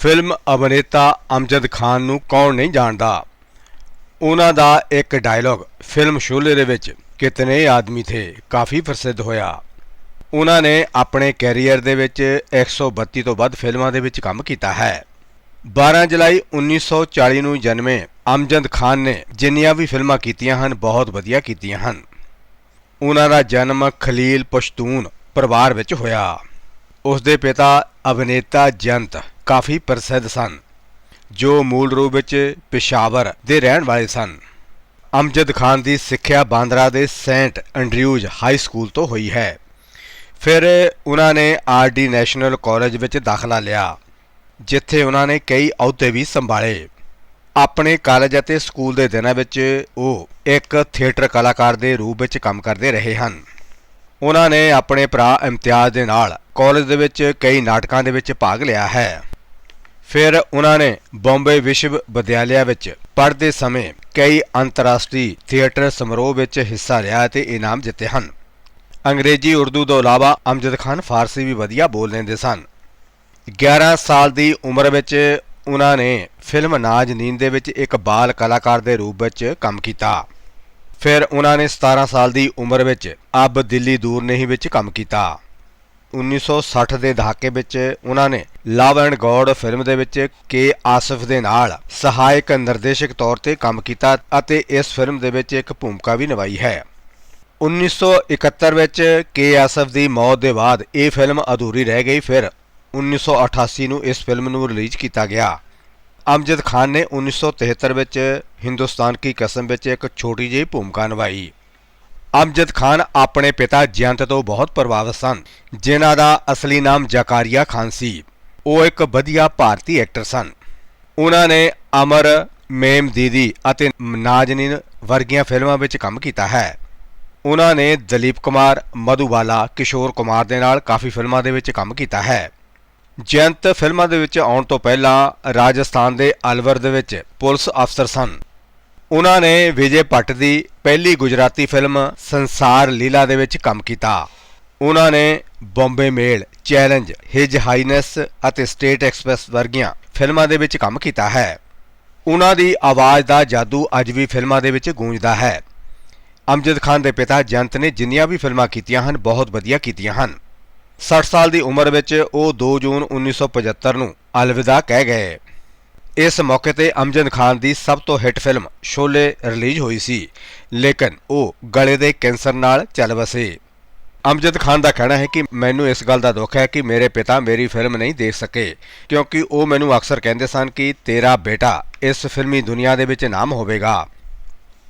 Film ਅਭਿਨੇਤਾ ਅਮਜਦ ਖਾਨ ਨੂੰ ਕੌਣ ਨਹੀਂ ਜਾਣਦਾ? ਉਹਨਾਂ ਦਾ ਇੱਕ ਡਾਇਲੌਗ ਫਿਲਮ ਸ਼ੋਲੇ ਦੇ ਵਿੱਚ ਕਿਤਨੇ ਆਦਮੀ ਥੇ, ਕਾਫੀ ਪ੍ਰਸਿੱਧ ਹੋਇਆ। ਉਹਨਾਂ ਨੇ ਆਪਣੇ ਕੈਰੀਅਰ ਦੇ ਵਿੱਚ 132 ਤੋਂ ਵੱਧ ਫਿਲਮਾਂ ਦੇ ਵਿੱਚ ਕੰਮ ਕੀਤਾ ਹੈ। 12 ਜੁਲਾਈ 1940 ਨੂੰ ਜਨਮੇ ਅਮਜਦ ਖਾਨ ਨੇ ਜਿੰਨੀਆਂ ਵੀ ਫਿਲਮਾਂ ਕੀਤੀਆਂ ਹਨ, ਬਹੁਤ ਵਧੀਆ ਕੀਤੀਆਂ ਹਨ। ਉਹਨਾਂ ਦਾ ਜਨਮ ਖਲੀਲ ਪਸ਼ਤੂਨ ਪਰਿਵਾਰ ਵਿੱਚ ਹੋਇਆ। ਉਸ ਦੇ ਪਿਤਾ ਅਭਿਨੇਤਾ ਜੰਤ ਕਾਫੀ ਪ੍ਰਸਿੱਧ ਸਨ, ਜੋ ਮੂਲ ਰੂਪ ਵਿੱਚ ਪਿਸ਼ਾਵਰ ਦੇ ਰਹਿਣ ਵਾਲੇ ਸਨ। ਅਮਜਦ ਖਾਨ ਦੀ ਸਿੱਖਿਆ ਬਾਂਦਰਾ ਦੇ ਸੈਂਟ ਐਂਡਰਿਊਜ਼ ਹਾਈ ਸਕੂਲ ਤੋਂ ਹੋਈ ਹੈ। ਫਿਰ ਉਹਨਾਂ ਨੇ ਆਰਡੀ ਨੈਸ਼ਨਲ ਕਾਲਜ ਵਿੱਚ ਦਾਖਲਾ ਲਿਆ, ਜਿੱਥੇ ਉਹਨਾਂ ਨੇ ਕਈ ਅਹੁਦੇ ਵੀ ਸੰਭਾਲੇ। ਆਪਣੇ ਕਾਲਜ ਅਤੇ ਸਕੂਲ ਦੇ ਦਿਨਾਂ ਵਿੱਚ ਉਹ ਇੱਕ ਥੀਏਟਰ ਕਲਾਕਾਰ ਦੇ ਰੂਪ ਵਿੱਚ ਕੰਮ ਕਰਦੇ ਰਹੇ ਹਨ। ਉਹਨਾਂ ਨੇ ਆਪਣੇ ਭਰਾ ਇਮਤਿਆਜ਼ ਦੇ ਨਾਲ ਕਾਲਜ ਦੇ ਵਿੱਚ ਕਈ ਨਾਟਕਾਂ ਦੇ ਵਿੱਚ ਭਾਗ ਲਿਆ ਹੈ। ਫਿਰ ਉਹਨਾਂ ਨੇ ਬੰਬਈ ਵਿਸ਼ਵ ਵਿਦਿਆਲਿਆ ਵਿੱਚ ਪੜ੍ਹਦੇ ਸਮੇਂ ਕਈ ਅੰਤਰਰਾਸ਼ਟਰੀ ਥੀਏਟਰ ਸਮਾਰੋਹ ਵਿੱਚ ਹਿੱਸਾ ਲਿਆ ਅਤੇ ਇਨਾਮ ਜਿੱਤੇ ਹਨ। ਅੰਗਰੇਜ਼ੀ, ਉਰਦੂ ਤੋਂ ਇਲਾਵਾ ਅਮਜਦ ਖਾਨ ਫਾਰਸੀ ਵੀ ਵਧੀਆ ਬੋਲ ਲੈਂਦੇ ਸਨ। 11 ਸਾਲ ਦੀ ਉਮਰ ਵਿੱਚ ਉਹਨਾਂ ਨੇ ਫਿਲਮ ਨਾਜ ਨੀਂਦ ਦੇ ਵਿੱਚ ਇੱਕ ਬਾਲ ਕਲਾਕਾਰ ਦੇ ਰੂਪ ਵਿੱਚ ਕੰਮ ਕੀਤਾ। ਫਿਰ ਉਹਨਾਂ ਨੇ 17 ਸਾਲ ਦੀ ਉਮਰ ਵਿੱਚ ਅਬ ਦਿੱਲੀ ਦੂਰ ਨਹੀਂ ਵਿੱਚ ਕੰਮ ਕੀਤਾ। 1960 ਦੇ ਦਹਾਕੇ ਵਿੱਚ ਉਹਨਾਂ ਨੇ ਲਵ ਐਂਡ ਗੋਡ ਫਿਲਮ ਦੇ ਵਿੱਚ ਕੇ ਆਸਿਫ ਦੇ ਨਾਲ ਸਹਾਇਕ ਨਿਰਦੇਸ਼ਕ ਤੌਰ ਤੇ ਕੰਮ ਕੀਤਾ ਅਤੇ ਇਸ ਫਿਲਮ ਦੇ ਵਿੱਚ ਇੱਕ ਭੂਮਿਕਾ ਵੀ ਨਿਭਾਈ ਹੈ। 1971 ਵਿੱਚ ਕੇ ਆਸਿਫ ਦੀ ਮੌਤ ਦੇ ਬਾਅਦ ਇਹ ਫਿਲਮ ਅਧੂਰੀ ਰਹਿ ਗਈ। ਫਿਰ 1988 ਨੂੰ ਇਸ ਫਿਲਮ ਨੂੰ ਰਿਲੀਜ਼ ਕੀਤਾ ਗਿਆ। ਅਮਜਦ ਖਾਨ ਨੇ 1973 ਵਿੱਚ ਹਿੰਦੁਸਤਾਨ ਕੀ ਕਸਮ ਵਿੱਚ ਇੱਕ ਛੋਟੀ ਜਿਹੀ ਭੂਮਿਕਾ ਨਿਭਾਈ। ਅਮਜਦ ਖਾਨ ਆਪਣੇ ਪਿਤਾ ਜਯੰਤ ਤੋਂ ਬਹੁਤ ਪ੍ਰਭਾਵਿਤ ਸਨ, ਜਿਨ੍ਹਾਂ ਦਾ ਅਸਲੀ ਨਾਮ ਜ਼ਕਾਰੀਆ ਖਾਨ ਸੀ। ਉਹ ਇੱਕ ਵਧੀਆ ਭਾਰਤੀ ਐਕਟਰ ਸਨ। ਉਹਨਾਂ ਨੇ ਅਮਰ, ਮੇਮ ਦੀਦੀ ਅਤੇ ਨਾਜ਼ਨੀਨ ਵਰਗੀਆਂ ਫਿਲਮਾਂ ਵਿੱਚ ਕੰਮ ਕੀਤਾ ਹੈ। ਉਹਨਾਂ ਨੇ ਦਲੀਪ ਕੁਮਾਰ, ਮਧੂਬਾਲਾ, ਕਿਸ਼ੋਰ ਕੁਮਾਰ ਦੇ ਨਾਲ ਕਾਫੀ ਫਿਲਮਾਂ ਦੇ ਵਿੱਚ ਕੰਮ ਕੀਤਾ ਹੈ। ਜਯੰਤ ਫਿਲਮਾਂ ਦੇ ਵਿੱਚ ਆਉਣ ਤੋਂ ਪਹਿਲਾਂ ਰਾਜਸਥਾਨ ਦੇ ਅਲਵਰ ਦੇ ਵਿੱਚ ਪੁਲਿਸ ਅਫਸਰ ਸਨ। ਉਹਨਾਂ ਨੇ ਵਿਜੇ ਭੱਟ ਦੀ ਪਹਿਲੀ ਗੁਜਰਾਤੀ ਫਿਲਮ ਸੰਸਾਰ ਲੀਲਾ ਦੇ ਵਿੱਚ ਕੰਮ ਕੀਤਾ। ਉਹਨਾਂ ਨੇ ਬੰਬੇ ਮੇਲ, ਚੈਲੰਜ, ਹਿਜ ਹਾਈਨੈਸ ਅਤੇ ਸਟੇਟ ਐਕਸਪ੍ਰੈਸ ਵਰਗੀਆਂ ਫਿਲਮਾਂ ਦੇ ਵਿੱਚ ਕੰਮ ਕੀਤਾ ਹੈ। ਉਹਨਾਂ ਦੀ ਆਵਾਜ਼ ਦਾ ਜਾਦੂ ਅੱਜ ਵੀ ਫਿਲਮਾਂ ਦੇ ਵਿੱਚ ਗੂੰਜਦਾ ਹੈ। ਅਮਜਦ ਖਾਨ ਦੇ ਪਿਤਾ ਜੰਤ ਨੇ ਜਿੰਨੀਆਂ ਵੀ ਫਿਲਮਾਂ ਕੀਤੀਆਂ ਹਨ, ਬਹੁਤ ਵਧੀਆ ਕੀਤੀਆਂ ਹਨ। 60 ਸਾਲ ਦੀ ਉਮਰ ਵਿੱਚ ਉਹ 2 ਜੂਨ 1975 ਨੂੰ ਅਲਵਿਦਾ ਕਹਿ ਗਏ। ਇਸ ਮੌਕੇ ਤੇ ਅਮਜਦ ਖਾਨ ਦੀ ਸਭ ਤੋਂ ਹਿੱਟ ਫਿਲਮ ਸ਼ੋਲੇ ਰਿਲੀਜ਼ ਹੋਈ ਸੀ, ਲੇਕਿਨ ਉਹ ਗਲੇ ਦੇ ਕੈਂਸਰ ਨਾਲ ਚੱਲ ਵਸੇ। ਅਮਜਦ ਖਾਨ ਦਾ ਕਹਿਣਾ ਹੈ ਕਿ ਮੈਨੂੰ ਇਸ ਗੱਲ ਦਾ ਦੁੱਖ ਹੈ ਕਿ ਮੇਰੇ ਪਿਤਾ ਮੇਰੀ ਫਿਲਮ ਨਹੀਂ ਦੇਖ ਸਕੇ, ਕਿਉਂਕਿ ਉਹ ਮੈਨੂੰ ਅਕਸਰ ਕਹਿੰਦੇ ਸਨ ਕਿ ਤੇਰਾ ਬੇਟਾ ਇਸ ਫਿਲਮੀ ਦੁਨੀਆ ਦੇ ਵਿੱਚ ਨਾਮ ਹੋਵੇਗਾ।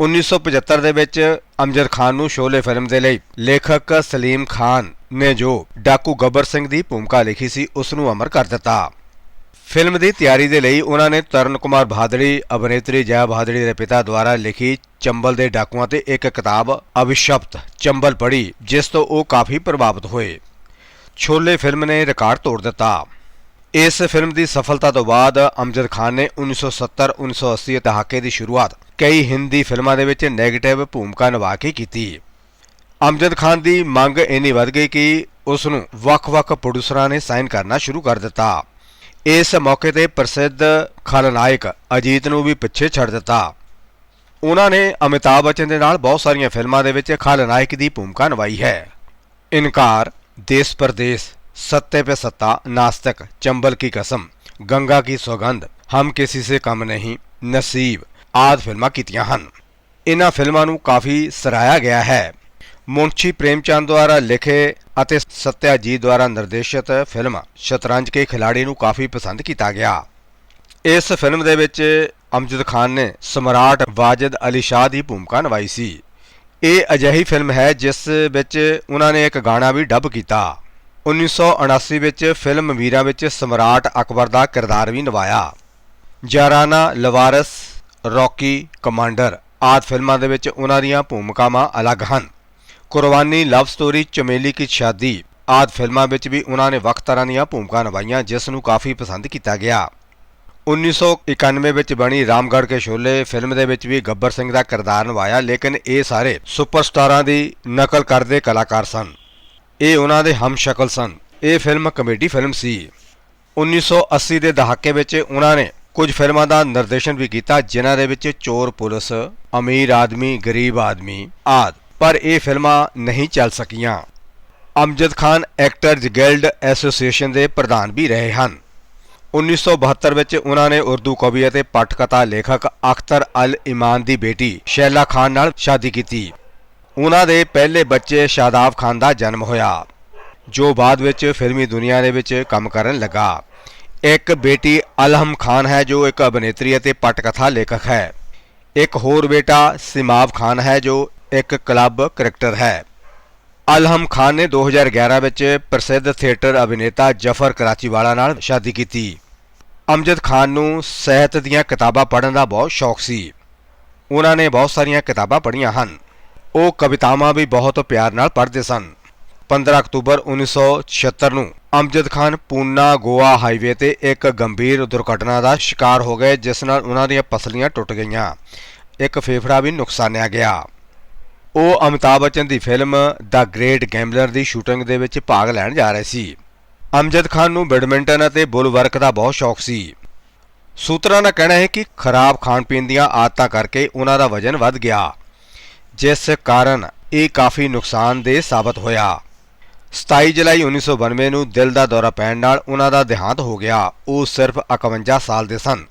1975 ਦੇ ਵਿੱਚ ਅਮਜਦ ਖਾਨ ਨੂੰ ਸ਼ੋਲੇ ਫਿਲਮ ਦੇ ਲਈ ਲੇਖਕ ਸਲੀਮ ਖਾਨ ਨੇ ਜੋ ਡਾਕੂ ਗੱਬਰ ਸਿੰਘ ਦੀ ਭੂਮਿਕਾ ਲਿਖੀ ਸੀ, ਉਸ ਨੂੰ ਅਮਰ ਕਰ ਦਿੱਤਾ। ਫਿਲਮ ਦੀ ਤਿਆਰੀ ਦੇ ਲਈ ਉਹਨਾਂ ਨੇ ਤਰਨ ਕੁਮਾਰ ਬਹਾਦਰੀ ਅਭਿਨੇਤਰੀ ਜੈ ਬਹਾਦਰੀ ਦੇ ਪਿਤਾ ਦੁਆਰਾ ਲਿਖੀ ਚੰਬਲ ਦੇ ਡਾਕੂਆਂ ਤੇ ਇੱਕ ਕਿਤਾਬ ਅਭਿਸ਼ਪਤ, ਚੰਬਲ ਪੜ੍ਹੀ, ਜਿਸ ਤੋਂ ਉਹ ਕਾਫੀ ਪ੍ਰਭਾਵਿਤ ਹੋਏ। ਛੋਲੇ ਫਿਲਮ ਨੇ ਰਿਕਾਰਡ ਤੋੜ ਦਿੱਤਾ। ਇਸ ਫਿਲਮ ਦੀ ਸਫਲਤਾ ਤੋਂ ਬਾਅਦ ਅਮਜਦ ਖਾਨ ਨੇ 1970-1980 ਦਹਾਕੇ ਦੀ ਸ਼ੁਰੂਆਤ ਕਈ ਹਿੰਦੀ ਫਿਲਮਾਂ ਦੇ ਵਿੱਚ ਨੈਗੇਟਿਵ ਭੂਮਿਕਾ ਨਿਭਾ ਕੇ ਕੀਤੀ। ਅਮਜਦ ਖਾਨ ਦੀ ਮੰਗ ਇੰਨੀ ਵੱਧ ਗਈ ਕਿ ਉਸ ਨੂੰ ਵੱਖ-ਵੱਖ ਪ੍ਰੋਡਿਊਸਰਾਂ ਨੇ ਸਾਈਨ ਕਰਨਾ ਸ਼ੁਰੂ ਕਰ ਦਿੱਤਾ। ਇਸ ਮੌਕੇ ਤੇ ਪ੍ਰਸਿੱਧ ਖਲਨਾਇਕ ਅਜੀਤ ਨੂੰ ਵੀ ਪਿੱਛੇ ਛੱਡ ਦਿੱਤਾ। ਉਹਨਾਂ ਨੇ ਅਮਿਤਾਭ ਬਚਨ ਦੇ ਨਾਲ ਬਹੁਤ ਸਾਰੀਆਂ ਫਿਲਮਾਂ ਦੇ ਵਿੱਚ ਖਲਨਾਇਕ ਦੀ ਭੂਮਿਕਾ ਨਿਭਾਈ ਹੈ। ਇਨਕਾਰ, ਦੇਸ਼ ਪਰਦੇਸ਼, ਸੱਤੇ ਪੇ ਸੱਤਾ, ਨਾਸਤਕ, ਚੰਬਲ ਕੀ ਕਸਮ, ਗੰਗਾ ਕੀ ਸੁਗੰਧ, ਹਮ ਕਿਸੇ ਸੇ ਕਮ ਨਹੀਂ, ਨਸੀਬ ਆਦ ਫਿਲਮਾਂ ਕੀਤੀਆਂ ਹਨ। ਇਹਨਾਂ ਫਿਲਮਾਂ ਨੂੰ ਕਾਫੀ ਸਰਾਇਆ ਗਿਆ ਹੈ। ਮੁਨਸ਼ੀ ਪ੍ਰੇਮਚੰਦ ਦੁਆਰਾ ਲਿਖੇ ਅਤੇ ਸਤਿਆਜੀਤ ਦੁਆਰਾ ਨਿਰਦੇਸ਼ਿਤ ਫਿਲਮ ਸ਼ਤਰੰਜ ਕੇ ਖਿਲਾੜੀ ਨੂੰ ਕਾਫੀ ਪਸੰਦ ਕੀਤਾ ਗਿਆ। ਇਸ ਫਿਲਮ ਦੇ ਵਿੱਚ ਅਮਜਦ ਖਾਨ ਨੇ ਸਮਰਾਟ ਵਾਜਿਦ ਅਲੀ ਸ਼ਾਹ ਦੀ ਭੂਮਿਕਾ ਨਿਭਾਈ ਸੀ। ਇਹ ਅਜਿਹੀ ਫਿਲਮ ਹੈ ਜਿਸ ਵਿੱਚ ਉਹਨਾਂ ਨੇ ਇੱਕ ਗਾਣਾ ਵੀ ਡੱਬ ਕੀਤਾ। 1979 ਵਿੱਚ ਫਿਲਮ ਵੀਰਾਂ ਵਿੱਚ ਸਮਰਾਟ ਅਕਬਰ ਦਾ ਕਿਰਦਾਰ ਵੀ ਨਿਭਾਇਆ। ਜਾਰਾਨਾ, ਲਵਾਰਸ, ਰੌਕੀ, ਕਮਾਂਡਰ ਆਦ ਫਿਲਮਾਂ ਦੇ ਵਿੱਚ ਉਹਨਾਂ ਦੀਆਂ ਭੂਮਿਕਾਵਾਂ ਅਲੱਗ ਹਨ। ਕੁਰਬਾਨੀ ਲਵ ਸਟੋਰੀ ਚਮੇਲੀ ਕੀ ਸ਼ਾਦੀ। ਆਦ ਫਿਲਮਾਂ ਵਿੱਚ ਵੀ ਉਹਨਾਂ ਨੇ ਵੱਖ ਤਰ੍ਹਾਂ ਦੀਆਂ ਭੂਮਿਕਾ ਨਿਭਾਈਆਂ, ਜਿਸ ਨੂੰ ਕਾਫੀ ਪਸੰਦ ਕੀਤਾ ਗਿਆ। 1991 ਵਿੱਚ ਬਣੀ ਰਾਮਗੜ੍ਹ ਕੇ ਸ਼ੋਲੇ, ਫਿਲਮ ਦੇ ਵਿੱਚ ਵੀ ਗੱਬਰ ਸਿੰਘ ਦਾ ਕਿਰਦਾਰ ਨਿਭਾਇਆ, ਲੇਕਿਨ ਇਹ ਸਾਰੇ ਸੁਪਰਸਟਾਰਾਂ ਦੀ ਨਕਲ ਕਰਦੇ ਕਲਾਕਾਰ ਸਨ। ਇਹ ਉਹਨਾਂ ਦੇ ਹਮ ਸ਼ਕਲ ਸਨ। ਇਹ ਫਿਲਮ ਕਮੇਡੀ ਫਿਲਮ ਸੀ। 1980 ਦੇ ਦਹਾਕੇ ਵਿੱਚ ਉਹਨਾਂ ਨੇ ਕੁਝ ਫਿਲਮਾਂ ਦਾ ਨਿਰਦੇਸ਼ਨ ਵੀ ਕੀਤਾ, ਜਿਨ੍ਹਾਂ ਦੇ ਵਿੱਚ ਚੋਰ, ਪੁਲਿਸ, ਅਮੀਰ ਆਦਮੀ, ਗਰੀਬ ਆਦਮੀ ਆਦਿ। ਪਰ ਇਹ ਫਿਲਮਾਂ ਨਹੀਂ ਚੱਲ ਸਕੀਆਂ। Amjad Khan actors guild association ਦੇ ਪ੍ਰਧਾਨ ਵੀ ਰਹੇ ਹਨ। 1972 ਵਿੱਚ ਉਹਨਾਂ ਨੇ ਉਰਦੂ ਕਵੀ ਅਤੇ ਪਟਕਥਾ ਲੇਖਕ ਅਖਤਰ ਅਲ ਇਮਾਨ ਦੀ ਬੇਟੀ ਸ਼ੈਲਾ ਖਾਨ ਨਾਲ ਸ਼ਾਦੀ ਕੀਤੀ। ਉਹਨਾਂ ਦੇ ਪਹਿਲੇ ਬੱਚੇ ਸ਼ਾਦਾਬ ਖਾਨ ਦਾ ਜਨਮ ਹੋਇਆ, ਜੋ ਬਾਅਦ ਵਿੱਚ ਫਿਲਮੀ ਦੁਨੀਆ ਦੇ ਵਿੱਚ ਕੰਮ ਕਰਨ ਲੱਗਾ। ਇੱਕ ਬੇਟੀ ਅਲਹਮ ਖਾਨ ਹੈ, ਜੋ ਇੱਕ ਅਭਿਨੇਤਰੀ ਅਤੇ ਪਟਕਥਾ ਲੇਖਕ ਹੈ। ਇੱਕ ਹੋਰ ਬੇਟਾ ਸਿਮਾਬ ਖਾਨ ਹੈ, ਜੋ ਇੱਕ ਕਲੱਬ ਕਰੈਕਟਰ ਹੈ। ਅਲਹਮ ਖਾਨ ਨੇ 2011 ਵਿੱਚ ਪ੍ਰਸਿੱਧ ਥੀਏਟਰ ਅਭਿਨੇਤਾ ਜਫਰ ਕਰਾਚੀਵਾਲਾ ਨਾਲ ਸ਼ਾਦੀ ਕੀਤੀ। ਅਮਜਦ ਖਾਨ ਨੂੰ ਸਿਹਤ ਦੀਆਂ ਕਿਤਾਬਾਂ ਪੜ੍ਹਨ ਦਾ ਬਹੁਤ ਸ਼ੌਕ ਸੀ। ਉਹਨਾਂ ਨੇ ਬਹੁਤ ਸਾਰੀਆਂ ਕਿਤਾਬਾਂ ਪੜ੍ਹੀਆਂ ਹਨ। ਉਹ ਕਵਿਤਾਵਾਂ ਵੀ ਬਹੁਤ ਪਿਆਰ ਨਾਲ ਪੜ੍ਹਦੇ ਸਨ। 15 ਅਕਤੂਬਰ 1976 ਨੂੰ ਅਮਜਦ ਖਾਨ ਪੂਨਾ ਗੋਆ ਹਾਈਵੇ ਤੇ ਇੱਕ ਗੰਭੀਰ ਦੁਰਘਟਨਾ ਦਾ ਸ਼ਿਕਾਰ ਹੋ ਗਏ, ਜਿਸ ਨਾਲ ਉਹਨਾਂ ਦੀਆਂ ਪਸਲੀਆਂ ਟੁੱਟ ਗਈਆਂ। ਇੱਕ ਫੇਫੜਾ ਵੀ ਨੁਕਸਾਨਿਆ ਗਿਆ। ਉਹ ਅਮਿਤਾਭ ਬੱਚਨ ਦੀ ਫਿਲਮ ਦਾ ਗ੍ਰੇਟ ਗੈਂਬਲਰ ਦੀ ਸ਼ੂਟਿੰਗ ਦੇ ਵਿੱਚ ਭਾਗ ਲੈਣ ਜਾ ਰਹੇ ਸੀ। ਅਮਜਦ ਖਾਨ ਨੂੰ ਬੈਡਮਿੰਟਨ ਅਤੇ ਬੁੱਲ ਵਰਕ ਦਾ ਬਹੁਤ ਸ਼ੌਕ ਸੀ। ਸੂਤਰਾਂ ਦਾ ਕਹਿਣਾ ਹੈ ਕਿ ਖਰਾਬ ਖਾਣ ਪੀਣ ਦੀਆਂ ਆਦਤਾਂ ਕਰਕੇ ਉਹਨਾਂ ਦਾ ਵਜ਼ਨ ਵੱਧ ਗਿਆ। ਜਿਸ ਕਾਰਨ ਇਹ ਕਾਫੀ ਨੁਕਸਾਨਦੇਹ ਸਾਬਤ ਹੋਇਆ। 27 ਜੁਲਾਈ 1992 ਨੂੰ ਦਿਲ ਦਾ ਦੌਰਾ ਪੈਣ ਨਾਲ ਉਹਨਾਂ ਦਾ ਦੇਹਾਂਤ ਹੋ ਗਿਆ। ਉਹ ਸਿਰਫ 51 ਸਾਲ ਦੇ ਸਨ।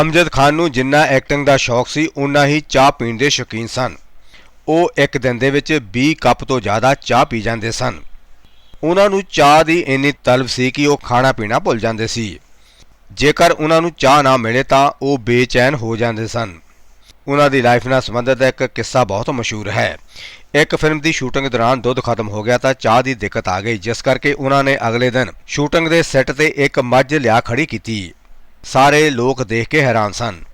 ਅਮਜਦ ਖਾਨ ਨੂੰ ਜਿੰਨਾ ਐਕਟਿੰਗ ਦਾ ਸ਼ੌਕ ਸੀ ਉਨਾ ਹੀ ਚਾਹ ਪੀਣ ਦੇ ਸ਼ੌਕੀਨ ਸਨ। ਉਹ ਇੱਕ ਦਿਨ ਦੇ ਵਿੱਚ 20 ਕੱਪ ਤੋਂ ਜ਼ਿਆਦਾ ਚਾਹ ਪੀ ਜਾਂਦੇ ਸਨ। ਉਹਨਾਂ ਨੂੰ ਚਾਹ ਦੀ ਇੰਨੀ ਤਲਬ ਸੀ ਕਿ ਉਹ ਖਾਣਾ ਪੀਣਾ ਭੁੱਲ ਜਾਂਦੇ ਸੀ। ਜੇਕਰ ਉਹਨਾਂ ਨੂੰ ਚਾਹ ਨਾ ਮਿਲੇ ਤਾਂ ਉਹ ਬੇਚੈਨ ਹੋ ਜਾਂਦੇ ਸਨ। ਉਹਨਾਂ ਦੀ ਲਾਈਫ ਨਾਲ ਸੰਬੰਧਿਤ ਇੱਕ ਕਿੱਸਾ ਬਹੁਤ ਮਸ਼ਹੂਰ ਹੈ। ਇੱਕ ਫਿਲਮ ਦੀ ਸ਼ੂਟਿੰਗ ਦੌਰਾਨ ਦੁੱਧ ਖਤਮ ਹੋ ਗਿਆ ਤਾਂ ਚਾਹ ਦੀ ਦਿੱਕਤ ਆ ਗਈ, ਜਿਸ ਕਰਕੇ ਉਹਨਾਂ ਨੇ ਅਗਲੇ ਦਿਨ ਸ਼ੂਟਿੰਗ ਦੇ ਸੈੱਟ ਤੇ ਇੱਕ ਮੱਝ ਲਿਆ ਖੜੀ ਕੀਤੀ। ਸਾਰੇ ਲੋਕ ਦੇਖ ਕੇ ਹੈਰਾਨ ਸਨ।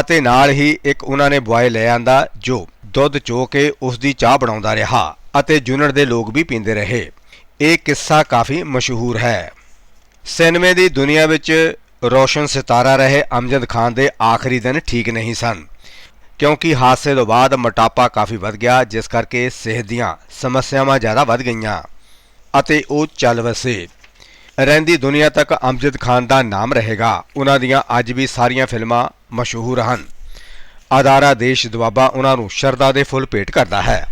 ਅਤੇ ਨਾਲ ਹੀ ਇੱਕ ਉਹਨਾਂ ਨੇ ਬੁਆਏ ਲੈ ਆਂਦਾ, ਜੋ ਦੁੱਧ ਚੋ ਕੇ ਉਸ ਦੀ ਚਾਹ ਬਣਾਉਂਦਾ ਰਿਹਾ ਅਤੇ ਯੂਨਿਟ ਦੇ ਲੋਕ ਵੀ ਪੀਂਦੇ ਰਹੇ। ਇਹ ਕਿੱਸਾ ਕਾਫੀ ਮਸ਼ਹੂਰ ਹੈ। ਸਿਨੇਮੇ ਦੀ ਦੁਨੀਆ ਵਿੱਚ ਰੋਸ਼ਨ ਸਿਤਾਰਾ ਰਹੇ ਅਮਜਦ ਖਾਨ ਦੇ ਆਖਰੀ ਦਿਨ ਠੀਕ ਨਹੀਂ ਸਨ, ਕਿਉਂਕਿ ਹਾਦਸੇ ਤੋਂ ਬਾਅਦ ਮੋਟਾਪਾ ਕਾਫੀ ਵੱਧ ਗਿਆ, ਜਿਸ ਕਰਕੇ ਸਿਹਤ ਦੀਆਂ ਸਮੱਸਿਆਵਾਂ ਜ਼ਿਆਦਾ ਵੱਧ ਗਈਆਂ ਅਤੇ ਉਹ ਚੱਲ ਵਸੇ। ਰਹਿੰਦੀ ਦੁਨੀਆ ਤੱਕ ਅਮਜਦ ਖਾਨ ਦਾ ਨਾਮ ਰਹੇਗਾ। ਉਹਨਾਂ ਦੀਆਂ ਅੱਜ ਵੀ ਸਾਰੀਆਂ ਫਿਲਮਾਂ ਮਸ਼ਹੂਰ ਹਨ। ਅਦਾਰਾ ਦੇਸ਼ ਦੁਆਬਾ ਉਹਨਾਂ ਨੂੰ ਸ਼ਰਧਾ ਦੇ ਫੁੱਲ ਭੇਟ ਕਰਦਾ ਹੈ।